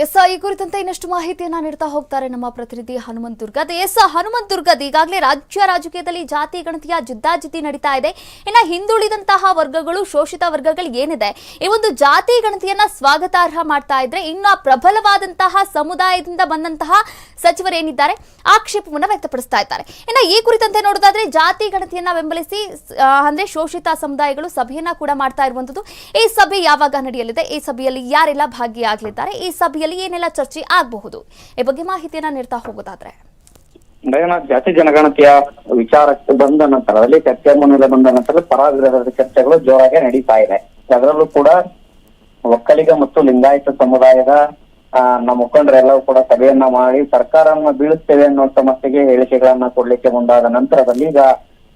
ಎಸ್ ಈ ಕುರಿತಂತೆ ಇನ್ನಷ್ಟು ಮಾಹಿತಿಯನ್ನ ನೀಡ್ತಾ ಹೋಗ್ತಾರೆ ನಮ್ಮ ಪ್ರತಿನಿಧಿ ಹನುಮಂತ್ ದುರ್ಗದ್ ಎಸ್ ಹನುಮಂತ್ ದುರ್ಗದ್ ಈಗಾಗಲೇ ರಾಜ್ಯ ರಾಜಕೀಯದಲ್ಲಿ ಜಾತಿ ಗಣತಿಯ ಜಿದ್ದಾಜಿದ್ದಿ ನಡೀತಾ ಇದೆ. ಇನ್ನ ಹಿಂದುಳಿದಂತಹ ವರ್ಗಗಳು, ಶೋಷಿತ ವರ್ಗಗಳು ಏನಿದೆ? ಈ ಒಂದು ಜಾತಿ ಗಣತಿಯನ್ನ ಸ್ವಾಗತಾರ್ಹ ಮಾಡ್ತಾ ಇದ್ರೆ ಇನ್ನ ಪ್ರಬಲವಾದಂತಹ ಸಮುದಾಯದಿಂದ ಬಂದಂತಹ ಸಚಿವರೇನಿದ್ದಾರೆ ಆಕ್ಷೇಪವನ್ನು ವ್ಯಕ್ತಪಡಿಸ್ತಾ ಇದ್ದಾರೆ. ಇನ್ನು ಈ ಕುರಿತಂತೆ ನೋಡೋದಾದ್ರೆ, ಜಾತಿ ಗಣತಿಯನ್ನ ಬೆಂಬಲಿಸಿ ಅಂದ್ರೆ ಶೋಷಿತ ಸಮುದಾಯಗಳು ಸಭೆಯನ್ನ ಕೂಡ ಮಾಡ್ತಾ ಇರುವಂತದ್ದು ಈ ಸಭೆ ಯಾವಾಗ ನಡೆಯಲಿದೆ? ಈ ಸಭೆಯಲ್ಲಿ ಯಾರೆಲ್ಲ ಭಾಗಿಯಾಗಲಿದ್ದಾರೆ? ಈ ಸಭೆಯಲ್ಲಿ ಏನೆಲ್ಲ ಚರ್ಚೆ ಆಗಬಹುದು? ಈ ಬಗ್ಗೆ ಮಾಹಿತಿಯನ್ನ ನೀಡ್ತಾ ಹೋಗೋದಾದ್ರೆ. ಜಾತಿ ಜನಗಣತಿಯ ವಿಚಾರಕ್ಕೆ ಬಂದ ನಂತರದಲ್ಲಿ ಚರ್ಚೆ ಮುನ್ನೆಲೆ ಬಂದ ನಂತರ ಪರ ಚರ್ಚೆಗಳು ಜೋರಾಗಿ ನಡೀತಾ ಇದೆ. ಅದರಲ್ಲೂ ಕೂಡ ಒಕ್ಕಲಿಗ ಮತ್ತು ಲಿಂಗಾಯತ ಸಮುದಾಯದ ನಮ್ಮ ಎಲ್ಲರೂ ಕೂಡ ಸಭೆಯನ್ನ ಮಾಡಿ ಸರ್ಕಾರವನ್ನ ಬೀಳುತ್ತೇವೆ ಅನ್ನುವಂತ ಮಟ್ಟಿಗೆ ಹೇಳಿಕೆಗಳನ್ನ ಕೊಡ್ಲಿಕ್ಕೆ ಮುಂದಾದ ನಂತರದಲ್ಲಿ ಈಗ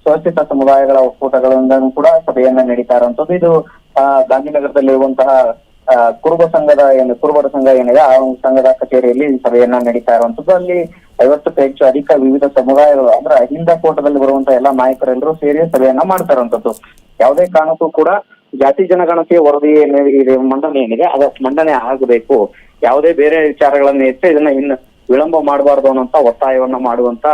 ಶೋಷಿತ ಸಮುದಾಯಗಳ ಒಕ್ಕೂಟಗಳಿಂದ ಕೂಡ ಸಭೆಯನ್ನ ನಡೀತಾ ಇರುವಂತದ್ದು ಇದು ಆ, ಗಾಂಧಿನಗರದಲ್ಲಿರುವಂತಹ ಇರುವಂತಹ ಕುರುಬ ಸಂಘದ ಏನು ಕುರುಬರ ಸಂಘ ಏನಿದೆ ಆ ಒಂದು ಸಂಘದ ಕಚೇರಿಯಲ್ಲಿ ಸಭೆಯನ್ನ ನಡೀತಾ ಇರುವಂತದ್ದು ಅಲ್ಲಿ ಐವತ್ತಕ್ಕೂ ಹೆಚ್ಚು ಅಧಿಕ ವಿವಿಧ ಸಮುದಾಯಗಳು ಅಂದ್ರೆ ಅಹಿಂದ ಕೋಟದಲ್ಲಿ ಬರುವಂತಹ ಎಲ್ಲಾ ನಾಯಕರೆಲ್ಲರೂ ಸೇರಿ ಸಭೆಯನ್ನ ಮಾಡ್ತಾ ಇರುವಂತದ್ದು ಯಾವುದೇ ಕಾರಣಕ್ಕೂ ಕೂಡ ಜಾತಿ ಜನಗಣತಿಯ ವರದಿ ಏನಿದೆ ಮಂಡನೆ ಏನಿದೆ ಅದ ಮಂಡನೆ ಆಗಬೇಕು. ಯಾವುದೇ ಬೇರೆ ವಿಚಾರಗಳನ್ನ ಹೆಚ್ಚು ಇದನ್ನ ಇನ್ನು ವಿಳಂಬ ಮಾಡಬಾರ್ದು ಅನ್ನೋಂತ ಒತ್ತಾಯವನ್ನ ಮಾಡುವಂತ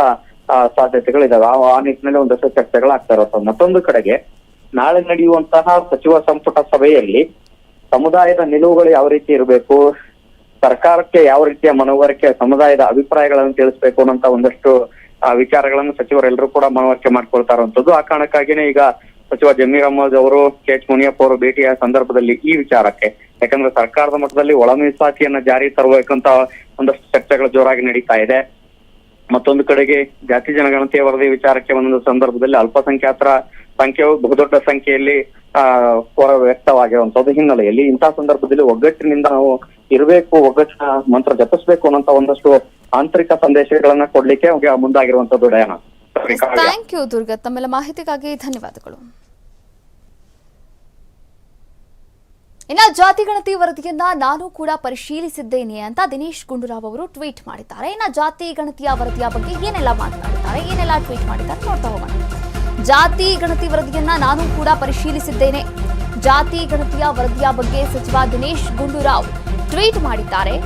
ಸಾಧ್ಯತೆಗಳು ಇದಾವೆ ಆ ನಿಟ್ಟಿನಲ್ಲಿ ಒಂದಷ್ಟು ಚರ್ಚೆಗಳಾಗ್ತಾ ಇರುತ್ತೆ ಮತ್ತೊಂದು ಕಡೆಗೆ ನಾಳೆ ನಡೆಯುವಂತಹ ಸಚಿವ ಸಂಪುಟ ಸಭೆಯಲ್ಲಿ ಸಮುದಾಯದ ನಿಲುವುಗಳು ಯಾವ ರೀತಿ ಇರಬೇಕು, ಸರ್ಕಾರಕ್ಕೆ ಯಾವ ರೀತಿಯ ಮನವರಿಕೆ, ಸಮುದಾಯದ ಅಭಿಪ್ರಾಯಗಳನ್ನು ತಿಳಿಸ್ಬೇಕು ಅನ್ನೋಂತ ಒಂದಷ್ಟು ವಿಚಾರಗಳನ್ನು ಸಚಿವರೆಲ್ಲರೂ ಕೂಡ ಮನವರಿಕೆ ಮಾಡ್ಕೊಳ್ತಾರಂಥದ್ದು ಆ ಕಾರಣಕ್ಕಾಗಿನೇ ಈಗ ಸಚಿವ ಜಮೀರ್ ಅಹಮದ್ ಅವರು ಎಚ್ ಮುನಿಯಪ್ಪ ಅವರು ಭೇಟಿಯ ಸಂದರ್ಭದಲ್ಲಿ ಈ ವಿಚಾರಕ್ಕೆ, ಯಾಕಂದ್ರೆ ಸರ್ಕಾರದ ಮಟ್ಟದಲ್ಲಿ ಒಳ ಜಾರಿ ತರಬೇಕಂತ ಒಂದಷ್ಟು ಚರ್ಚೆಗಳು ಜೋರಾಗಿ ನಡೀತಾ ಇದೆ. ಮತ್ತೊಂದು ಕಡೆಗೆ ಜಾತಿ ಜನಗಣತಿಯ ವರದಿ ವಿಚಾರಕ್ಕೆ ಒಂದೊಂದು ಸಂದರ್ಭದಲ್ಲಿ ಅಲ್ಪಸಂಖ್ಯಾತರ ಸಂಖ್ಯೆಯು ಬಹುದೊಡ್ಡ ಸಂಖ್ಯೆಯಲ್ಲಿ, ಆ ಹೊರ ವ್ಯಕ್ತವಾಗಿರುವಂತದ್ದು ಹಿನ್ನೆಲೆಯಲ್ಲಿ ಇಂತಹ ಸಂದರ್ಭದಲ್ಲಿ ಒಗ್ಗಟ್ಟಿನಿಂದ ನಾವು ಇರಬೇಕು, ಒಗ್ಗಟ್ಟಿನ ಮಂತ್ರ ಜಪಿಸಬೇಕು ಅನ್ನೋಂತ ಒಂದಷ್ಟು ಆಂತರಿಕ ಸಂದೇಶಗಳನ್ನ ಕೊಡ್ಲಿಕ್ಕೆ ಮುಂದಾಗಿರುವಂತದ್ದು ಡಯಾನ ಥ್ಯಾಂಕ್ ಯು ದುರ್ಗಾ. ತಮ್ಮೆಲ್ಲ ಮಾಹಿತಿಗಾಗಿ ಧನ್ಯವಾದಗಳು. ಇನ್ನ ಜಾತಿ ಗಣತಿ ವರದಿಯನ್ನ ನಾನು ಕೂಡ ಪರಿಶೀಲಿಸಿದ್ದೇನೆ ಅಂತ ದಿನೇಶ್ ಗುಂಡೂರಾವ್ ಅವರು ಟ್ವೀಟ್ ಮಾಡಿದ್ದಾರೆ. ಇನ್ನ ಜಾತಿ ಗಣತಿಯ ವರದಿಯ ಬಗ್ಗೆ ಏನೆಲ್ಲ ಮಾತನಾಡಿದ್ದಾರೆ, ಏನೆಲ್ಲ ಟ್ವೀಟ್ ಮಾಡಿದ್ದಾರೆ ನೋಡ್ತಾ ಹೋಗೋಣ. ಜಾತಿ ಗಣತಿ ವರದಿಯನ್ನ ನಾನು ಕೂಡ ಪರಿಶೀಲಿಸಿದ್ದೇನೆ. ಜಾತಿ ಗಣತಿಯ ವರದಿಯ ಬಗ್ಗೆ ಸಚಿವ ದಿನೇಶ್ ಗುಂಡೂರಾವ್ ಟ್ವೀಟ್ ಮಾಡಿದ್ದಾರೆ.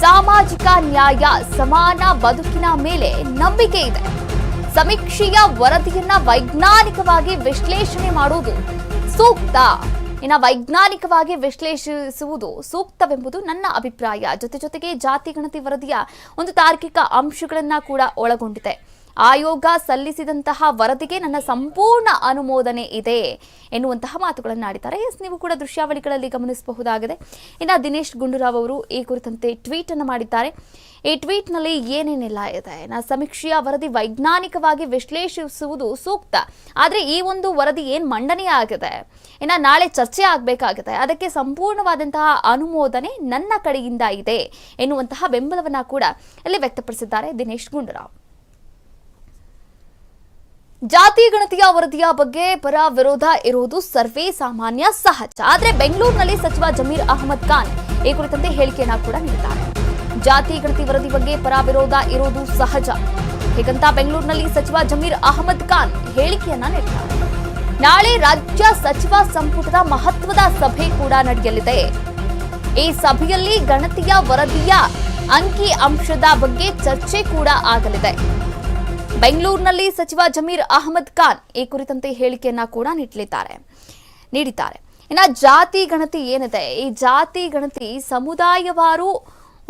ಸಾಮಾಜಿಕ ನ್ಯಾಯ, ಸಮಾನ ಬದುಕಿನ ಮೇಲೆ ನಂಬಿಕೆ ಇದೆ. ಸಮೀಕ್ಷೆಯ ವರದಿಯನ್ನ ವೈಜ್ಞಾನಿಕವಾಗಿ ವಿಶ್ಲೇಷಣೆ ಮಾಡುವುದು ಸೂಕ್ತ. ಇನ್ನ ವೈಜ್ಞಾನಿಕವಾಗಿ ವಿಶ್ಲೇಷಿಸುವುದು ಸೂಕ್ತವೆಂಬುದು ನನ್ನ ಅಭಿಪ್ರಾಯ. ಜೊತೆ ಜೊತೆಗೆ ಜಾತಿ, ಗಣತಿ, ವರದಿಯ ಒಂದು ತಾರ್ಕಿಕ ಅಂಶಗಳನ್ನ ಕೂಡ ಒಳಗೊಂಡಿದೆ. ಆಯೋಗ ಸಲ್ಲಿಸಿದಂತಹ ವರದಿಗೆ ನನ್ನ ಸಂಪೂರ್ಣ ಅನುಮೋದನೆ ಇದೆ ಎನ್ನುವಂತಹ ಮಾತುಗಳನ್ನು ಆಡಿದ್ದಾರೆ. ಎಸ್, ನೀವು ಕೂಡ ದೃಶ್ಯಾವಳಿಗಳಲ್ಲಿ ಗಮನಿಸಬಹುದಾಗಿದೆ. ಇನ್ನು ದಿನೇಶ್ ಗುಂಡೂರಾವ್ ಅವರು ಈ ಕುರಿತಂತೆ ಟ್ವೀಟ್ ಅನ್ನು ಮಾಡಿದ್ದಾರೆ. ಈ ಟ್ವೀಟ್ನಲ್ಲಿ ಏನೇನೆಲ್ಲ ಇದೆ? ನಾ ಸಮೀಕ್ಷೆಯ ವರದಿ ವೈಜ್ಞಾನಿಕವಾಗಿ ವಿಶ್ಲೇಷಿಸುವುದು ಸೂಕ್ತ. ಆದರೆ ಈ ಒಂದು ವರದಿ ಏನು ಮಂಡನೆ ಆಗಿದೆ? ಇನ್ನು ನಾಳೆ ಚರ್ಚೆ ಆಗಬೇಕಾಗಿದೆ. ಅದಕ್ಕೆ ಸಂಪೂರ್ಣವಾದಂತಹ ಅನುಮೋದನೆ ನನ್ನ ಕಡೆಯಿಂದ ಇದೆ ಎನ್ನುವಂತಹ ಬೆಂಬಲವನ್ನ ಕೂಡ ಇಲ್ಲಿ ವ್ಯಕ್ತಪಡಿಸಿದ್ದಾರೆ ದಿನೇಶ್ ಗುಂಡೂರಾವ್. ಜಾತಿ ಗಣತಿಯ ವರದಿಯ ಬಗ್ಗೆ ಪರ ವಿರೋಧ ಇರುವುದು ಸರ್ವೇ ಸಾಮಾನ್ಯ ಸಹಜ. ಆದರೆ ಬೆಂಗಳೂರಿನಲ್ಲಿ ಸಚಿವ ಜಮೀರ್ ಅಹಮದ್ ಖಾನ್ ಈ ಕುರಿತಂತೆ ಹೇಳಿಕೆಯನ್ನ ಕೂಡ ನೀಡಿದ್ದಾರೆ. ಜಾತಿ ಗಣತಿ ವರದಿ ಬಗ್ಗೆ ಪರ ವಿರೋಧ ಇರುವುದು ಸಹಜ. ಹೀಗಂತ ಬೆಂಗಳೂರಿನಲ್ಲಿ ಸಚಿವ ಜಮೀರ್ ಅಹಮದ್ ಖಾನ್ ಹೇಳಿಕೆಯನ್ನ ನೀಡಿದ್ದಾರೆ. ನಾಳೆ ರಾಜ್ಯ ಸಚಿವ ಸಂಪುಟದ ಮಹತ್ವದ ಸಭೆ ಕೂಡ ನಡೆಯಲಿದೆ. ಈ ಸಭೆಯಲ್ಲಿ ಗಣತಿಯ ವರದಿಯ ಅಂಕಿ ಅಂಶದ ಬಗ್ಗೆ ಚರ್ಚೆ ಕೂಡ ಆಗಲಿದೆ. ಬೆಂಗಳೂರಿನಲ್ಲಿ ಸಚಿವ ಜಮೀರ್ ಅಹಮದ್ ಖಾನ್ ಈ ಕುರಿತಂತೆ ಹೇಳಿಕೆಯನ್ನ ಕೂಡ ನೀಡಲಿದ್ದಾರೆ, ನೀಡಿದ್ದಾರೆ. ಇನ್ನ ಜಾತಿ ಗಣತಿ ಏನಿದೆ? ಈ ಜಾತಿ ಗಣತಿ ಸಮುದಾಯವಾರು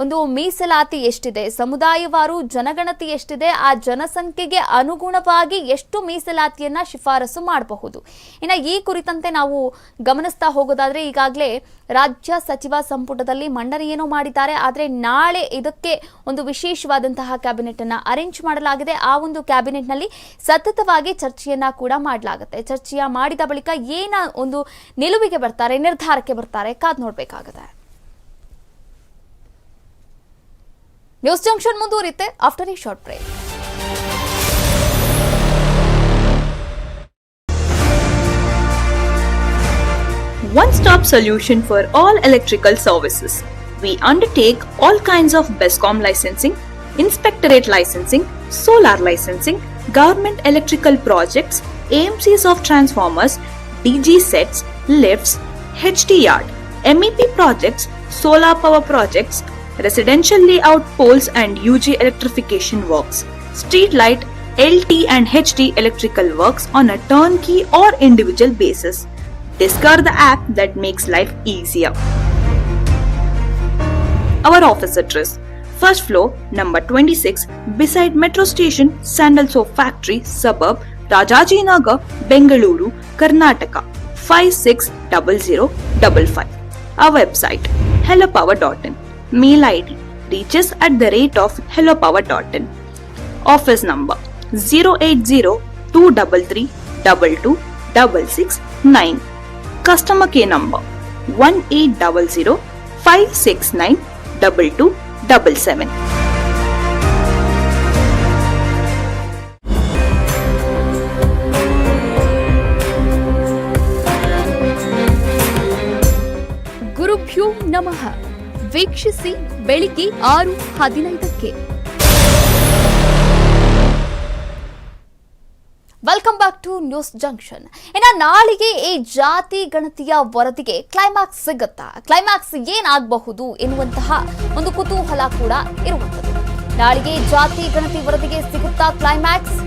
ಒಂದು ಮೀಸಲಾತಿ ಎಷ್ಟಿದೆ? ಸಮುದಾಯವಾರು ಜನಗಣತಿ ಎಷ್ಟಿದೆ? ಆ ಜನಸಂಖ್ಯೆಗೆ ಅನುಗುಣವಾಗಿ ಎಷ್ಟು ಮೀಸಲಾತಿಯನ್ನ ಶಿಫಾರಸು ಮಾಡಬಹುದು? ಇನ್ನು ಈ ಕುರಿತಂತೆ ನಾವು ಗಮನಿಸ್ತಾ ಹೋಗೋದಾದ್ರೆ ಈಗಾಗಲೇ ರಾಜ್ಯ ಸಚಿವ ಸಂಪುಟದಲ್ಲಿ ಮಂಡನೆಯನ್ನು ಮಾಡಿದ್ದಾರೆ. ಆದರೆ ನಾಳೆ ಇದಕ್ಕೆ ಒಂದು ವಿಶೇಷವಾದಂತಹ ಕ್ಯಾಬಿನೆಟ್ ಅನ್ನ ಅರೇಂಜ್ ಮಾಡಲಾಗಿದೆ. ಆ ಒಂದು ಕ್ಯಾಬಿನೆಟ್ನಲ್ಲಿ ಸತತವಾಗಿ ಚರ್ಚೆಯನ್ನ ಕೂಡ ಮಾಡಲಾಗುತ್ತೆ. ಚರ್ಚೆಯ ಮಾಡಿದ ಬಳಿಕ ಏನ ಒಂದು ನಿಲುವಿಗೆ ಬರ್ತಾರೆ, ನಿರ್ಧಾರಕ್ಕೆ ಬರ್ತಾರೆ? ಕಾದ್ ನೋಡ್ಬೇಕಾಗುತ್ತೆ. ನ್ಯೂಸ್ ಜಂಕ್ಷನ್ ಮುಂದುವರಿಯುತ್ತೆ ಆಫ್ಟರ್ ಈ short break one stop solution for all electrical services. We undertake all kinds of BESCOM licensing, inspectorate licensing, solar licensing, government electrical projects, AMCs of transformers, DG sets, lifts, HT yard, MEP projects, solar power projects, residential layout poles and UG electrification works, street light, LT and HT electrical works on a turnkey or individual basis. Discover the app that makes life easier. Our office address First floor, number 26, beside Metro Station, Sandal Soap Factory, suburb, Rajajinagar, Bengaluru, Karnataka 560055. Our website hellopower.in. Mail ID reaches at the rate of hellopower.in. Office number 080 233 22669. Customer care number 1800 569 2277. ಗುರುಭ್ಯೋ ನಮಃ ವೀಕ್ಷಿಸಿ ಬೆಳಿಗ್ಗೆ ಆರು ಹದಿನೈದಕ್ಕೆ. Welcome back to news junction ಇನ್ನು ನಾಳೆಗೆ ಈ ಜಾತಿ ಗಣತಿಯ ವರದಿಗೆ ಕ್ಲೈಮ್ಯಾಕ್ಸ್ ಸಿಗುತ್ತಾ? ಕ್ಲೈಮ್ಯಾಕ್ಸ್ ಏನಾಗಬಹುದು ಎನ್ನುವಂತಹ ಒಂದು ಕುತೂಹಲ ಕೂಡ ಇರುವಂತದ್ದು ನಾಳೆಗೆ ಜಾತಿ ಗಣತಿ ವರದಿಗೆ ಸಿಗುತ್ತಾ ಕ್ಲೈಮ್ಯಾಕ್ಸ್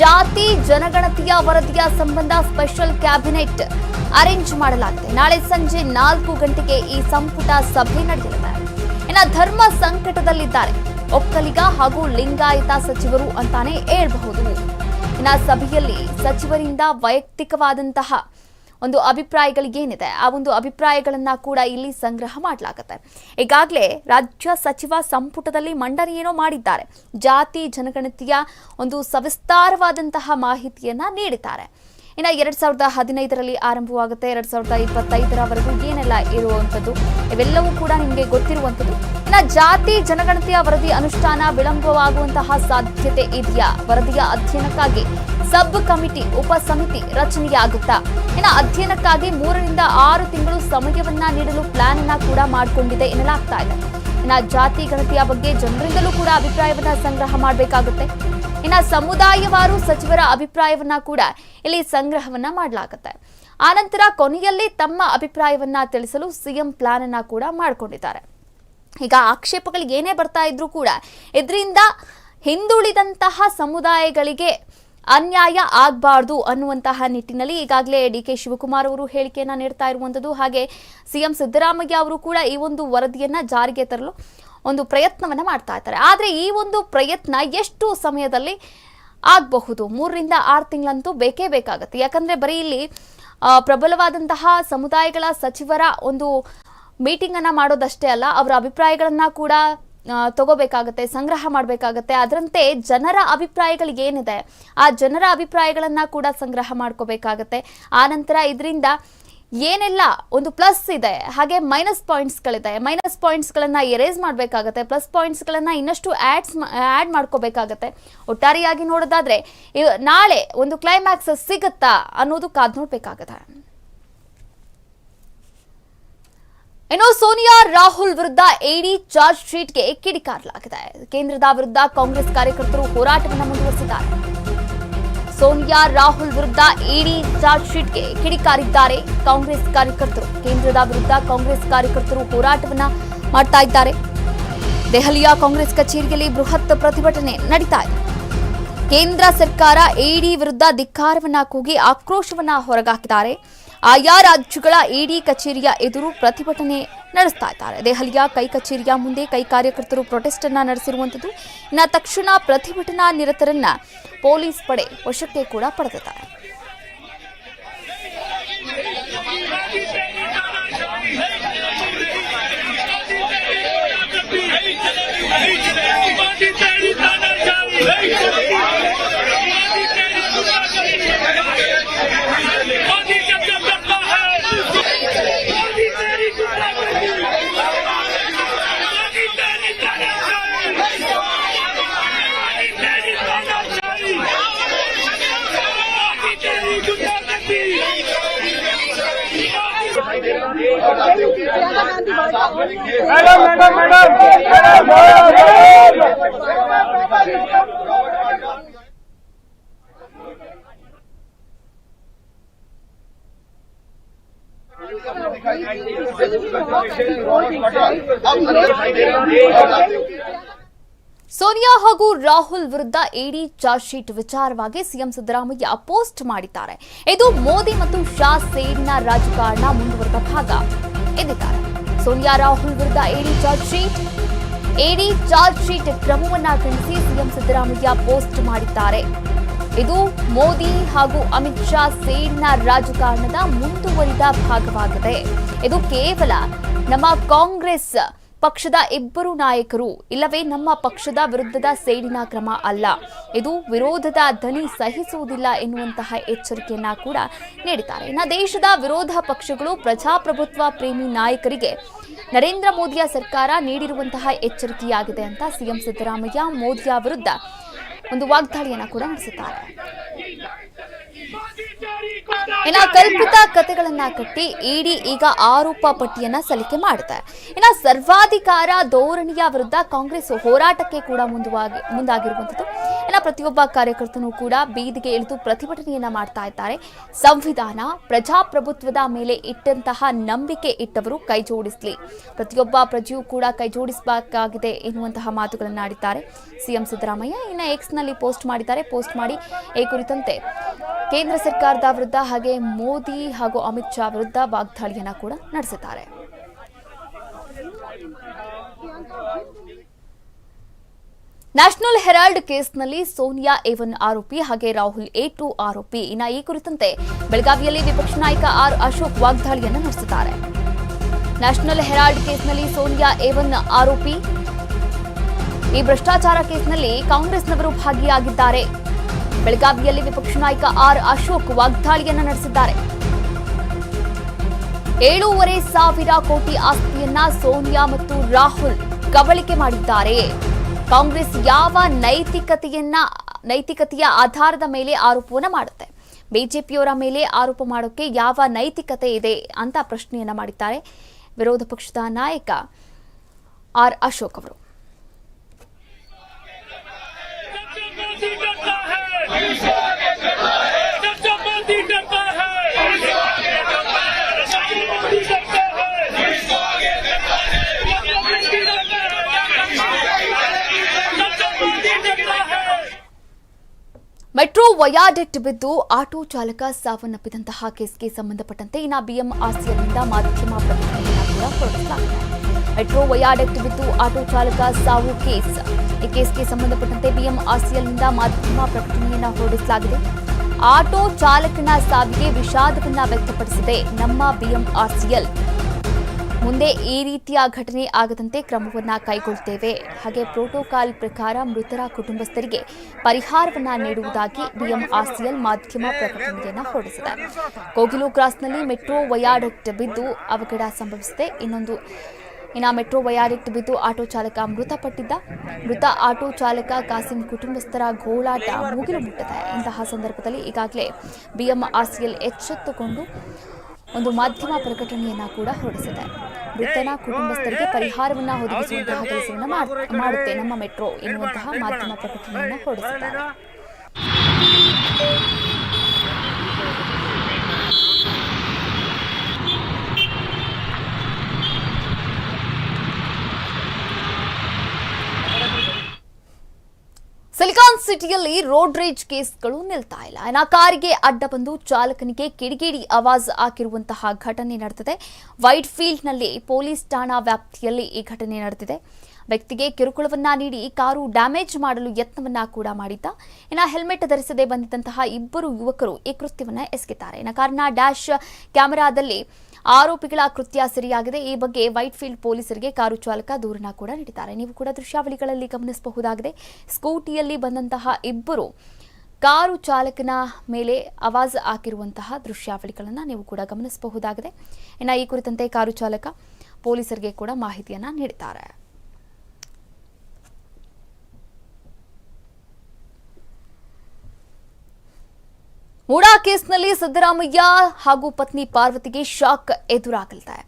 ಜಾತಿ, ಜನಗಣತಿಯ ವರದಿಯ ಸಂಬಂಧ ಸ್ಪೆಷಲ್ ಕ್ಯಾಬಿನೆಟ್ ಅರೇಂಜ್ ಮಾಡಲಾಗಿದೆ. ನಾಳೆ ಸಂಜೆ ನಾಲ್ಕು ಗಂಟೆಗೆ ಈ ಸಂಪುಟ ಸಭೆ ನಡೆಯಲಿದೆ. ಇನ್ನು ಧರ್ಮ ಸಂಕಟದಲ್ಲಿದ್ದಾರೆ. ಒಕ್ಕಲಿಗ ಹಾಗೂ ಲಿಂಗಾಯತ ಸಚಿವರು ಅಂತಾನೆ ಹೇಳ್ಬಹುದು. ಇನ್ನು ಸಭೆಯಲ್ಲಿ ಸಚಿವರಿಂದ ವೈಯಕ್ತಿಕವಾದಂತಹ ಒಂದು ಅಭಿಪ್ರಾಯಗಳಿಗೇನಿದೆ, ಆ ಒಂದು ಅಭಿಪ್ರಾಯಗಳನ್ನು ಕೂಡ ಇಲ್ಲಿ ಸಂಗ್ರಹ ಮಾಡಲಾಗುತ್ತೆ. ಈಗಾಗಲೇ ರಾಜ್ಯ ಸಚಿವ ಸಂಪುಟದಲ್ಲಿ ಮಂಡನೆ ಏನೋ ಮಾಡಿದ್ದಾರೆ. ಜಾತಿ, ಜನಗಣತಿಯ ಒಂದು ಸವಿಸ್ತಾರವಾದಂತಹ ಮಾಹಿತಿಯನ್ನು ನೀಡಿದ್ದಾರೆ. ಇನ್ನು ಎರಡು ಸಾವಿರದ ಹದಿನೈದರಲ್ಲಿ ಆರಂಭವಾಗುತ್ತೆ, ಎರಡು ಸಾವಿರದ ಇಪ್ಪತ್ತೈದರವರೆಗೂ ಏನೆಲ್ಲ ಇರುವಂಥದ್ದು, ಇವೆಲ್ಲವೂ ಕೂಡ ನಿಮಗೆ ಗೊತ್ತಿರುವಂಥದ್ದು. ಇನ್ನು ಜಾತಿ, ಜನಗಣತಿಯ ವರದಿ ಅನುಷ್ಠಾನ ವಿಳಂಬವಾಗುವಂತಹ ಸಾಧ್ಯತೆ ಇದೆಯಾ? ವರದಿಯ ಅಧ್ಯಯನಕ್ಕಾಗಿ ಸಬ್ ಕಮಿಟಿ ಉಪ ಸಮಿತಿ ರಚನೆಯಾಗುತ್ತಾ? ಇನ್ನು ಅಧ್ಯಯನಕ್ಕಾಗಿ ಮೂರರಿಂದ ಆರು ತಿಂಗಳು ಸಮಯವನ್ನ ನೀಡಲು ಪ್ಲಾನ್ ಅನ್ನ ಕೂಡ ಮಾಡಿಕೊಂಡಿದೆ ಎನ್ನಲಾಗ್ತಾ ಇದೆ. ಇನ್ನು ಜಾತಿ ಗಣತಿಯ ಬಗ್ಗೆ ಜನರಿಂದಲೂ ಕೂಡ ಅಭಿಪ್ರಾಯವನ್ನ ಸಂಗ್ರಹ ಮಾಡಬೇಕಾಗುತ್ತೆ. ಇನ್ನ ಸಮುದಾಯವಾರು ಸಚಿವರ ಅಭಿಪ್ರಾಯವನ್ನ ಕೂಡ ಇಲ್ಲಿ ಸಂಗ್ರಹವನ್ನ ಮಾಡಲಾಗುತ್ತೆ. ಆನಂತರ ಕೊನೆಯಲ್ಲಿ ತಮ್ಮ ಅಭಿಪ್ರಾಯವನ್ನ ತಿಳಿಸಲು ಸಿಎಂ ಪ್ಲಾನ್ ಅನ್ನ ಕೂಡ ಮಾಡಿಕೊಂಡಿದ್ದಾರೆ. ಈಗ ಆಕ್ಷೇಪಗಳಿಗೆ ಏನೇ ಬರ್ತಾ ಇದ್ರೂ ಕೂಡ, ಇದರಿಂದ ಹಿಂದುಳಿದಂತಹ ಸಮುದಾಯಗಳಿಗೆ ಅನ್ಯಾಯ ಆಗಬಾರ್ದು ಅನ್ನುವಂತಹ ನಿಟ್ಟಿನಲ್ಲಿ ಈಗಾಗಲೇ ಡಿ ಕೆ ಶಿವಕುಮಾರ್ ಅವರು ಹೇಳಿಕೆಯನ್ನ ನೀಡ್ತಾ ಇರುವಂಥದ್ದು ಹಾಗೆ ಸಿಎಂ ಸಿದ್ದರಾಮಯ್ಯ ಅವರು ಕೂಡ ಈ ಒಂದು ವರದಿಯನ್ನ ಜಾರಿಗೆ ತರಲು ಒಂದು ಪ್ರಯತ್ನವನ್ನ ಮಾಡ್ತಾ ಇದ್ದಾರೆ. ಆದರೆ ಈ ಒಂದು ಪ್ರಯತ್ನ ಎಷ್ಟು ಸಮಯದಲ್ಲಿ ಆಗಬಹುದು? ಮೂರರಿಂದ ಆರು ತಿಂಗಳಂತೂ ಬೇಕೇ ಬೇಕಾಗುತ್ತೆ. ಯಾಕಂದ್ರೆ ಬರೀ ಇಲ್ಲಿ ಪ್ರಬಲವಾದಂತಹ ಸಮುದಾಯಗಳ ಸಚಿವರ ಒಂದು ಮೀಟಿಂಗ್ ಅನ್ನ ಮಾಡೋದಷ್ಟೇ ಅಲ್ಲ, ಅವರ ಅಭಿಪ್ರಾಯಗಳನ್ನ ಕೂಡ ತಗೋಬೇಕಾಗತ್ತೆ, ಸಂಗ್ರಹ ಮಾಡಬೇಕಾಗತ್ತೆ. ಅದರಂತೆ ಜನರ ಅಭಿಪ್ರಾಯಗಳು ಏನಿದೆ? ಆ ಜನರ ಅಭಿಪ್ರಾಯಗಳನ್ನ ಕೂಡ ಸಂಗ್ರಹ ಮಾಡ್ಕೋಬೇಕಾಗತ್ತೆ. ಆನಂತರ ಇದರಿಂದ ಏನೆಲ್ಲ ಒಂದು ಪ್ಲಸ್ ಇದೆ, ಹಾಗೆ ಮೈನಸ್ ಪಾಯಿಂಟ್ಸ್ಗಳಿದೆ. ಮೈನಸ್ ಪಾಯಿಂಟ್ಸ್ಗಳನ್ನು ಎರೇಸ್ ಮಾಡಬೇಕಾಗತ್ತೆ. ಪ್ಲಸ್ ಪಾಯಿಂಟ್ಸ್ಗಳನ್ನು ಇನ್ನಷ್ಟು ಆಡ್ಸ್ ಆ್ಯಡ್ ಮಾಡ್ಕೋಬೇಕಾಗತ್ತೆ. ಒಟ್ಟಾರೆಯಾಗಿ ನೋಡೋದಾದ್ರೆ ನಾಳೆ ಒಂದು ಕ್ಲೈಮ್ಯಾಕ್ಸ್ ಸಿಗುತ್ತಾ ಅನ್ನೋದು ಕಾದು ನೋಡ್ಬೇಕಾಗತ್ತೆ. ಇನ್ನು ಸೋನಿಯಾ, ರಾಹುಲ್ ವಿರುದ್ಧ ಎಡಿ ಚಾರ್ಜ್ ಶೀಟ್ಗೆ ಕಿಡಿಕಾರಲಾಗಿದೆ. ಕೇಂದ್ರದ ವಿರುದ್ಧ ಕಾಂಗ್ರೆಸ್ ಕಾರ್ಯಕರ್ತರು ಹೋರಾಟವನ್ನು ಮುಂದುವರೆಸಿದ್ದಾರೆ. ಸೋನಿಯಾ, ರಾಹುಲ್ ವಿರುದ್ಧ ಇಡಿ ಚಾರ್ಜ್ ಶೀಟ್ಗೆ ಕಿಡಿಕಾರಿದ್ದಾರೆ ಕಾಂಗ್ರೆಸ್ ಕಾರ್ಯಕರ್ತರು. ಕೇಂದ್ರದ ವಿರುದ್ಧ ಕಾಂಗ್ರೆಸ್ ಕಾರ್ಯಕರ್ತರು ಹೋರಾಟವನ್ನ ಮಾಡ್ತಾ ಇದ್ದಾರೆ. ದೆಹಲಿಯ ಕಾಂಗ್ರೆಸ್ ಕಚೇರಿಯಲ್ಲಿ ಬೃಹತ್ ಪ್ರತಿಭಟನೆ ನಡೀತಾ ಇದೆ. ಕೇಂದ್ರ ಸರ್ಕಾರ ಇಡಿ ವಿರುದ್ಧ ಧಿಕ್ಕಾರವನ್ನ ಕೂಗಿ ಆಕ್ರೋಶವನ್ನ ಹೊರಗಾಕಿದ್ದಾರೆ. ಆಯಾ ರಾಜ್ಯಗಳ ಇಡಿ ಕಚೇರಿಯ ಎದುರು ಪ್ರತಿಭಟನೆ ನಡೆಸ್ತಾ ಇದ್ದಾರೆ ದೆಹಲಿಯ ಕೈ ಕಚೇರಿಯ ಮುಂದೆ ಕೈ ಕಾರ್ಯಕರ್ತರು ಪ್ರೊಟೆಸ್ಟ್ ಅನ್ನ ನಡೆಸಿರುವಂತದ್ದು ಇನ್ನ ತಕ್ಷಣ ಪ್ರತಿಭಟನಾ ನಿರತರನ್ನ ಪೊಲೀಸ್ ಪಡೆ ವಶಕ್ಕೆ ಕೂಡ ಪಡೆದಿದ್ದಾರೆ ಸೋನಿಯಾ ಹಾಗೂ ರಾಹುಲ್ ವಿರುದ್ಧ ಇಡಿ ಚಾರ್ಜ್ ಶೀಟ್ ವಿಚಾರವಾಗಿ ಸಿಎಂ ಸಿದ್ದರಾಮಯ್ಯ ಪೋಸ್ಟ್ ಮಾಡಿದ್ದಾರೆ. ಇದು ಮೋದಿ ಮತ್ತು ಶಾ ಸೇಡಿನ ರಾಜಕಾರಣ ಮುಂದುವರೆದ ಭಾಗ. ಎಂದಿದ್ದಾರೆ ಸೋನಿಯಾ ರಾಹುಲ್ ವಿರುದ್ಧ ED charge sheet ED charge sheet ಕ್ರಮವನ್ನ ಖಂಡಿಸಿ ಸಿಎಂ ಸಿದ್ದರಾಮಯ್ಯ ಪೋಸ್ಟ್ ಮಾಡಿದ್ದಾರೆ. ಇದು ಮೋದಿ ಹಾಗೂ ಅಮಿತ್ ಶಾ ಸೇಡಿನ ರಾಜಕಾರಣದ ಮುಂದುವರಿದ ಭಾಗವಾಗಿದೆ. ಇದು ಕೇವಲ ನಮ್ಮ ಕಾಂಗ್ರೆಸ್ ಪಕ್ಷದ ಇಬ್ಬರು ನಾಯಕರು, ಇಲ್ಲವೇ ನಮ್ಮ ಪಕ್ಷದ ವಿರುದ್ಧದ ಸೇಡಿನ ಕ್ರಮ ಅಲ್ಲ. ಇದು ವಿರೋಧದ ಧ್ವನಿ ಸಹಿಸುವುದಿಲ್ಲ ಎನ್ನುವಂತಹ ಎಚ್ಚರಿಕೆಯನ್ನ ಕೂಡ ನೀಡಿದ್ದಾರೆ. ಇನ್ನು ದೇಶದ ವಿರೋಧ ಪಕ್ಷಗಳು ಪ್ರಜಾಪ್ರಭುತ್ವ ಪ್ರೇಮಿ ನಾಯಕರಿಗೆ ನರೇಂದ್ರ ಮೋದಿಯ ಸರ್ಕಾರ ನೀಡಿರುವಂತಹ ಎಚ್ಚರಿಕೆಯಾಗಿದೆ ಅಂತ ಸಿಎಂ ಸಿದ್ದರಾಮಯ್ಯ ಮೋದಿಯ ವಿರುದ್ಧ ಒಂದು ವಾಗ್ದಾಳಿಯನ್ನು ಕೂಡ ನಡೆಸಿದ್ದಾರೆ. ಇನ್ನ ಕಲ್ಪಿತ ಕಥೆಗಳನ್ನ ಕಟ್ಟಿ ಇಡಿ ಈಗ ಆರೋಪ ಪಟ್ಟಿಯನ್ನ ಸಲ್ಲಿಕೆ ಮಾಡುತ್ತೆ. ಇನ್ನ ಸರ್ವಾಧಿಕಾರ ಧೋರಣೆಯ ವಿರುದ್ಧ ಕಾಂಗ್ರೆಸ್ ಹೋರಾಟಕ್ಕೆ ಕೂಡ ಮುಂದುವಾಗಿ ಮುಂದಾಗಿರುವಂತದ್ದು ಪ್ರತಿಯೊಬ್ಬ ಕಾರ್ಯಕರ್ತನೂ ಕೂಡ ಬೀದಿಗೆ ಇಳಿದು ಪ್ರತಿಭಟನೆಯನ್ನ ಮಾಡ್ತಾ ಇದ್ದಾರೆ. ಸಂವಿಧಾನ, ಪ್ರಜಾಪ್ರಭುತ್ವದ ಮೇಲೆ ಇಟ್ಟಂತಹ ನಂಬಿಕೆ ಇಟ್ಟವರು ಕೈ ಜೋಡಿಸಲಿ. ಪ್ರತಿಯೊಬ್ಬ ಪ್ರಜೆಯೂ ಕೂಡ ಕೈ ಜೋಡಿಸಬೇಕಾಗಿದೆ ಎನ್ನುವಂತಹ ಮಾತುಗಳನ್ನು ಆಡಿದ್ದಾರೆ. ಸಿಎಂ ಸಿದ್ದರಾಮಯ್ಯ ಇನ್ನು ಎಕ್ಸ್ನಲ್ಲಿ ಪೋಸ್ಟ್ ಮಾಡಿದ್ದಾರೆ. ಪೋಸ್ಟ್ ಮಾಡಿ ಈ ಕುರಿತಂತೆ ಕೇಂದ್ರ ಸರ್ಕಾರದ ವಿರುದ್ಧ ಹಾಗೆ ಮೋದಿ ಹಾಗೂ ಅಮಿತ್ ಶಾ ವಿರುದ್ಧ ವಾಗ್ದಾಳಿಯನ್ನು ಕೂಡ ನಡೆಸಿದ್ದಾರೆ. ನ್ಯಾಷನಲ್ ಹೆರಾಲ್ಡ್ ಕೇಸ್ನಲ್ಲಿ ಸೋನಿಯಾ ಎ ಆರೋಪಿ ಹಾಗೆ ರಾಹುಲ್ ಎ ಟು ಆರೋಪಿ. ಇನ್ನ ಈ ಕುರಿತಂತೆ ಬೆಳಗಾವಿಯಲ್ಲಿ ವಿಪಕ್ಷ ನಾಯಕ ಆರ್ ಅಶೋಕ್ ವಾಗ್ದಾಳಿಯನ್ನು ನಡೆಸಿದ್ದಾರೆ. ನ್ಯಾಷನಲ್ ಹೆರಾಲ್ಡ್ ಕೇಸ್ನಲ್ಲಿ ಸೋನಿಯಾ ಎ ಆರೋಪಿ. ಈ ಭ್ರಷ್ಟಾಚಾರ ಕೇಸ್ನಲ್ಲಿ ಕಾಂಗ್ರೆಸ್ನವರು ಭಾಗಿಯಾಗಿದ್ದಾರೆ. ಬೆಳಗಾವಿಯಲ್ಲಿ ವಿಪಕ್ಷ ನಾಯಕ ಆರ್ ಅಶೋಕ್ ವಾಗ್ದಾಳಿಯನ್ನು ನಡೆಸಿದ್ದಾರೆ. ಏಳೂವರೆ ಸಾವಿರ ಕೋಟಿ ಆಸ್ತಿಯನ್ನ ಸೋನಿಯಾ ಮತ್ತು ರಾಹುಲ್ ಕಬಳಿಕೆ ಮಾಡಿದ್ದಾರೆ. ಕಾಂಗ್ರೆಸ್ ಯಾವ ನೈತಿಕತೆಯನ್ನ ನೈತಿಕತೆಯ ಆಧಾರದ ಮೇಲೆ ಆರೋಪವನ್ನು ಮಾಡುತ್ತೆ ಬಿಜೆಪಿಯವರ ಮೇಲೆ ಆರೋಪ ಮಾಡೋಕೆ ಯಾವ ನೈತಿಕತೆ ಇದೆ ಅಂತ ಪ್ರಶ್ನೆಯನ್ನ ಮಾಡಿದ್ದಾರೆ ವಿರೋಧ ಪಕ್ಷದ ನಾಯಕ ಆರ್ ಅಶೋಕ್ ಅವರು ಮೆಟ್ರೋ ವಯಾಡೆಕ್ಟ್ ಬಿದ್ದು ಆಟೋ ಚಾಲಕ ಸಾವನ್ನಪ್ಪಿದಂತಹ ಕೇಸ್ಗೆ ಸಂಬಂಧಪಟ್ಟಂತೆ ಇನ್ನ ಮಾಧ್ಯಮ ಪ್ರಕಟಣೆಯನ್ನು ಕೂಡ ಹೊರಡಿಸಲಾಗಿದೆ ಮೆಟ್ರೋ ವಯಾಡೆಕ್ಟ್ ಬಿದ್ದು ಆಟೋ ಚಾಲಕ ಸಾವು ಕೇಸ್. ಈ ಕೇಸ್ಗೆ ಸಂಬಂಧಪಟ್ಟಂತೆ ಬಿಎಂಆರ್ಸಿಎಲ್ನಿಂದ ಮಾಧ್ಯಮ ಪ್ರಕಟಣೆಯನ್ನು ಹೊರಡಿಸಲಾಗಿದೆ. ಆಟೋ ಚಾಲಕನ ಸಾವಿಗೆ ವಿಷಾದವನ್ನ ವ್ಯಕ್ತಪಡಿಸಿದೆ ನಮ್ಮ ಬಿಎಂಆರ್ಸಿಎಲ್ ಮುಂದೆ ಈ ರೀತಿಯ ಘಟನೆ ಆಗದಂತೆ ಕ್ರಮವನ್ನು ಕೈಗೊಳ್ಳುತ್ತೇವೆ ಹಾಗೆ ಪ್ರೋಟೋಕಾಲ್ ಪ್ರಕಾರ ಮೃತರ ಕುಟುಂಬಸ್ಥರಿಗೆ ಪರಿಹಾರವನ್ನು ನೀಡುವುದಾಗಿ ಬಿಎಂಆರ್ಸಿಎಲ್ ಮಾಧ್ಯಮ ಪ್ರಕಟಣೆಯನ್ನು ಹೊರಡಿಸಿದೆ. ಕೋಗಿಲು ಕ್ರಾಸ್ನಲ್ಲಿ ಮೆಟ್ರೋ ವಯಾಡಕ್ಟ್ ಬಿದ್ದು ಅವಘಡ ಸಂಭವಿಸಿದೆ. ಇನ್ನೊಂದು, ಇನ್ನು ಮೆಟ್ರೋ ವಯಾಡಿಕ್ಟ್ ಬಿದ್ದು ಆಟೋ ಚಾಲಕ ಮೃತಪಟ್ಟಿದ್ದ, ಮೃತ ಆಟೋ ಚಾಲಕ ಕಾಸಿಂ ಕುಟುಂಬಸ್ಥರ ಗೋಳಾಟ ಮುಗಿಲು ಮುಟ್ಟದೆ. ಇಂತಹ ಸಂದರ್ಭದಲ್ಲಿ ಈಗಾಗಲೇ ಬಿಎಂಆರ್ಸಿಎಲ್ ಎಚ್ಚೆತ್ತುಕೊಂಡು ಒಂದು ಮಾಧ್ಯಮ ಪ್ರಕಟಣೆಯನ್ನ ಕೂಡ ಹೊರಡಿಸಿದೆ. ಮೃತನ ಕುಟುಂಬಸ್ಥರಿಗೆ ಪರಿಹಾರವನ್ನ ಒದಗಿಸುವಂತಹ ಕೆಲಸವನ್ನ ಮಾಡ್- ಮಾಡುತ್ತೆ ನಮ್ಮ ಮೆಟ್ರೋ ಎನ್ನುವಂತಹ ಮಾಧ್ಯಮ ಪ್ರಕಟಣೆಯನ್ನ ಹೊರಡಿಸಿದ್ದಾರೆ. ಸಿಟಿಯಲ್ಲಿ ರೋಡ್ ರೇಜ್ ಕೇಸ್ಗಳು ನಿಲ್ತಾ ಇಲ್ಲ. ಇನ್ನ ಕಾರಿಗೆ ಅಡ್ಡ ಬಂದು ಚಾಲಕನಿಗೆ ಕಿಡಿಗೇಡಿ ಆವಾಜ್ ಹಾಕಿರುವಂತಹ ಘಟನೆ ನಡೆದಿದೆ. ವೈಟ್ ಫೀಲ್ಡ್ನಲ್ಲಿ ಪೊಲೀಸ್ ಠಾಣಾ ವ್ಯಾಪ್ತಿಯಲ್ಲಿ ಈ ಘಟನೆ ನಡೆದಿದೆ. ವ್ಯಕ್ತಿಗೆ ಕಿರುಕುಳವನ್ನ ನೀಡಿ ಕಾರು ಡ್ಯಾಮೇಜ್ ಮಾಡಲು ಯತ್ನವನ್ನ ಕೂಡ ಮಾಡಿದ್ದ. ಇನ್ನ ಹೆಲ್ಮೆಟ್ ಧರಿಸದೆ ಬಂದಿದ್ದಂತಹ ಇಬ್ಬರು ಯುವಕರು ಈ ಕೃತ್ಯವನ್ನ ಎಸಗಿದ್ದಾರೆ. ಇನ್ನು ಕಾರಿನ ಡ್ಯಾಶ್ ಕ್ಯಾಮೆರಾದಲ್ಲಿ ಆರೋಪಿಗಳ ಕೃತ್ಯ ಸರಿಯಾಗಿದೆ. ಈ ಬಗ್ಗೆ ವೈಟ್ ಫೀಲ್ಡ್ ಪೊಲೀಸರಿಗೆ ಕಾರು ಚಾಲಕ ದೂರನ ಕೂಡ ನೀಡಿದ್ದಾರೆ. ನೀವು ಕೂಡ ದೃಶ್ಯಾವಳಿಗಳಲ್ಲಿ ಗಮನಿಸಬಹುದಾಗಿದೆ. ಸ್ಕೂಟಿಯಲ್ಲಿ ಬಂದಂತಹ ಇಬ್ಬರು ಕಾರು ಚಾಲಕನ ಮೇಲೆ ಆವಾಜ್ ಹಾಕಿರುವಂತಹ ದೃಶ್ಯಾವಳಿಗಳನ್ನು ನೀವು ಕೂಡ ಗಮನಿಸಬಹುದಾಗಿದೆ. ಇನ್ನು ಈ ಕುರಿತಂತೆ ಕಾರು ಚಾಲಕ ಪೊಲೀಸರಿಗೆ ಕೂಡ ಮಾಹಿತಿಯನ್ನು ನೀಡಿದ್ದಾರೆ. ಮೂಡಾ ಕೇಸ್ನಲ್ಲಿ ಸಿದ್ದರಾಮಯ್ಯ ಹಾಗೂ ಪತ್ನಿ ಪಾರ್ವತಿಗೆ ಶಾಕ್ ಎದುರಾಗಲಿದೆ.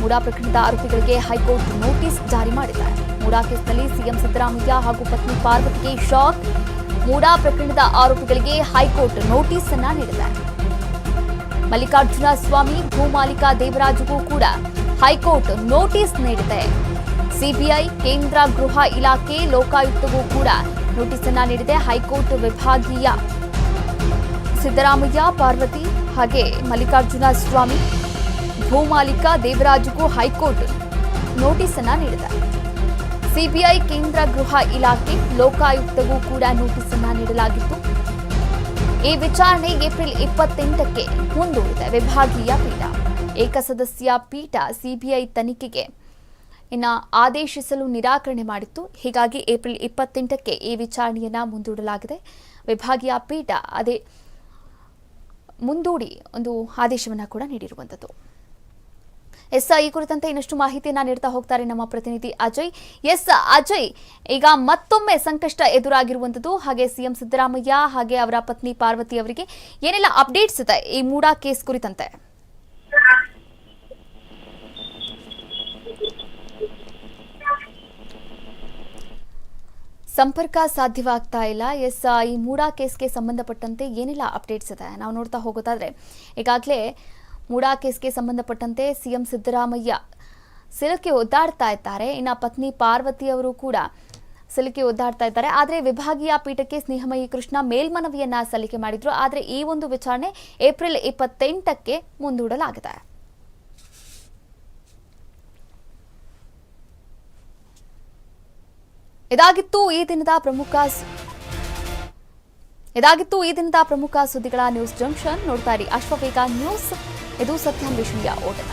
ಮೂಡಾ ಪ್ರಕರಣದ ಆರೋಪಿಗಳಿಗೆ ಹೈಕೋರ್ಟ್ ನೋಟಿಸ್ ಜಾರಿ ಮಾಡಿದೆ ಮೂಡಾ ಕೇಸ್ನಲ್ಲಿ ಸಿಎಂ ಸಿದ್ದರಾಮಯ್ಯ ಹಾಗೂ ಪತ್ನಿ ಪಾರ್ವತಿಗೆ ಶಾಕ್. ಮೂಡಾ ಪ್ರಕರಣದ ಆರೋಪಿಗಳಿಗೆ ಹೈಕೋರ್ಟ್ ನೋಟಿಸ್ ಅನ್ನ ನೀಡಿದೆ. ಮಲ್ಲಿಕಾರ್ಜುನ ಸ್ವಾಮಿ, ಭೂಮಾಲೀಕ ದೇವರಾಜುಗೂ ಕೂಡ ಹೈಕೋರ್ಟ್ ನೋಟಿಸ್ ನೀಡಿದೆ. ಸಿಬಿಐ, ಕೇಂದ್ರ ಗೃಹ ಇಲಾಖೆ, ಲೋಕಾಯುಕ್ತಗೂ ಕೂಡ ನೋಟಿಸ್ ಅನ್ನ ನೀಡಿದೆ. ಹೈಕೋರ್ಟ್ ವಿಭಾಗೀಯ ಸಿದ್ದರಾಮಯ್ಯ, ಪಾರ್ವತಿ ಹಾಗೆ ಮಲ್ಲಿಕಾರ್ಜುನ ಸ್ವಾಮಿ, ಭೂಮಾಲೀಕ ದೇವರಾಜುಗೂ ಹೈಕೋರ್ಟ್ ನೋಟಿಸ್ ಅನ್ನ ನೀಡಿದೆ ಸಿಬಿಐ ಕೇಂದ್ರ ಗೃಹ ಇಲಾಖೆ ಲೋಕಾಯುಕ್ತಗೂ ಕೂಡ ನೋಟಿಸ್ ಅನ್ನ ನೀಡಲಾಗಿತ್ತು. ಈ ವಿಚಾರಣೆ ಏಪ್ರಿಲ್ ಇಪ್ಪತ್ತೆಂಟಕ್ಕೆ ಮುಂದೂಡಿದೆ. ವಿಭಾಗೀಯ ಪೀಠ ಏಕಸದಸ್ಯ ಪೀಠ ಸಿಬಿಐ ತನಿಖೆಗೆ ಇನ್ನ ಆದೇಶಿಸಲು ನಿರಾಕರಣೆ ಮಾಡಿತ್ತು. ಹೀಗಾಗಿ ಏಪ್ರಿಲ್ ಇಪ್ಪತ್ತೆಂಟಕ್ಕೆ ಈ ವಿಚಾರಣೆಯನ್ನ ಮುಂದೂಡಲಾಗಿದೆ. ವಿಭಾಗೀಯ ಪೀಠ ಅದೇ ಮುಂದೂಡಿ ಒಂದು ಆದೇಶವನ್ನು ಕೂಡ ನೀಡಿರುವಂಥದ್ದು. ಎಸ್ ಈ ಕುರಿತಂತೆ ಇನ್ನಷ್ಟು ಮಾಹಿತಿಯನ್ನ ನೀಡ್ತಾ ಹೋಗ್ತಾರೆ ನಮ್ಮ ಪ್ರತಿನಿಧಿ ಅಜಯ್. ಎಸ್, ಅಜಯ್, ಈಗ ಮತ್ತೊಮ್ಮೆ ಸಂಕಷ್ಟ ಎದುರಾಗಿರುವಂಥದ್ದು, ಹಾಗೆ ಸಿಎಂ ಸಿದ್ದರಾಮಯ್ಯ ಹಾಗೆ ಅವರ ಪತ್ನಿ ಪಾರ್ವತಿ ಅವರಿಗೆ ಏನೆಲ್ಲ ಅಪ್ಡೇಟ್ಸ್ ಇದೆ ಈ ಮೂಡಾ ಕೇಸ್ ಕುರಿತಂತೆ? ಸಂಪರ್ಕ ಸಾಧ್ಯವಾಗ್ತಾ ಇಲ್ಲ. ಎಸ್ ಈ ಮೂಡಾ ಕೇಸ್ಗೆ ಸಂಬಂಧಪಟ್ಟಂತೆ ಏನೆಲ್ಲ ಅಪ್ಡೇಟ್ಸ್ ಇದೆ? ನಾವು ನೋಡ್ತಾ ಹೋಗೋದಾದ್ರೆ, ಈಗಾಗಲೇ ಮೂಡಾ ಕೇಸ್ಗೆ ಸಂಬಂಧಪಟ್ಟಂತೆ ಸಿಎಂ ಸಿದ್ದರಾಮಯ್ಯ ಸಿಲುಕಿ ಒದ್ದಾಡ್ತಾ ಇದ್ದಾರೆ. ಇನ್ನು ಪತ್ನಿ ಪಾರ್ವತಿ ಅವರು ಕೂಡ ಸಲಿಕೆ ಒದ್ದಾಡ್ತಾ ಇದ್ದಾರೆ. ಆದರೆ ವಿಭಾಗೀಯ ಪೀಠಕ್ಕೆ ಸ್ನೇಹಮಯಿ ಕೃಷ್ಣ ಮೇಲ್ಮನವಿಯನ್ನ ಸಲ್ಲಿಕೆ ಮಾಡಿದ್ರು. ಆದರೆ ಈ ಒಂದು ವಿಚಾರಣೆ ಏಪ್ರಿಲ್ ಇಪ್ಪತ್ತೆಂಟಕ್ಕೆ ಮುಂದೂಡಲಾಗಿದೆ. ಇದಾಗಿತ್ತು ಈ ದಿನದ ಪ್ರಮುಖ ಇದಾಗಿತ್ತು ಈ ದಿನದ ಪ್ರಮುಖ ಸುದ್ದಿಗಳ ನ್ಯೂಸ್ ಜಂಕ್ಷನ್. ನೋಡ್ತಾ ಇರಿ ಅಶ್ವವೇಗ ನ್ಯೂಸ್. ಇದು ಸತ್ಯಾನ್ವೇಷಣೆಯ ಓಟದ.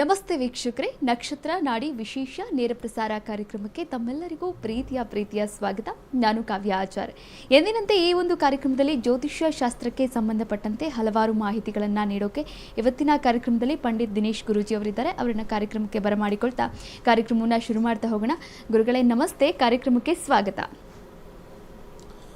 ನಮಸ್ತೆ ವೀಕ್ಷಕರೇ. ನಕ್ಷತ್ರ ನಾಡಿ ವಿಶೇಷ ನೇರ ಪ್ರಸಾರ ಕಾರ್ಯಕ್ರಮಕ್ಕೆ ತಮ್ಮೆಲ್ಲರಿಗೂ ಪ್ರೀತಿಯ ಪ್ರೀತಿಯ ಸ್ವಾಗತ. ನಾನು ಕಾವ್ಯ ಆಚಾರ್. ಎಂದಿನಂತೆ ಈ ಒಂದು ಕಾರ್ಯಕ್ರಮದಲ್ಲಿ ಜ್ಯೋತಿಷ್ಯ ಶಾಸ್ತ್ರಕ್ಕೆ ಸಂಬಂಧಪಟ್ಟಂತೆ ಹಲವಾರು ಮಾಹಿತಿಗಳನ್ನು ನೀಡೋಕೆ ಇವತ್ತಿನ ಕಾರ್ಯಕ್ರಮದಲ್ಲಿ ಪಂಡಿತ್ ದಿನೇಶ್ ಗುರೂಜಿ ಅವರಿದ್ದಾರೆ. ಅವರನ್ನು ಕಾರ್ಯಕ್ರಮಕ್ಕೆ ಬರಮಾಡಿಕೊಳ್ತಾ ಕಾರ್ಯಕ್ರಮವನ್ನು ಶುರು ಮಾಡ್ತಾ ಹೋಗೋಣ. ಗುರುಗಳೇ, ನಮಸ್ತೆ. ಕಾರ್ಯಕ್ರಮಕ್ಕೆ ಸ್ವಾಗತ.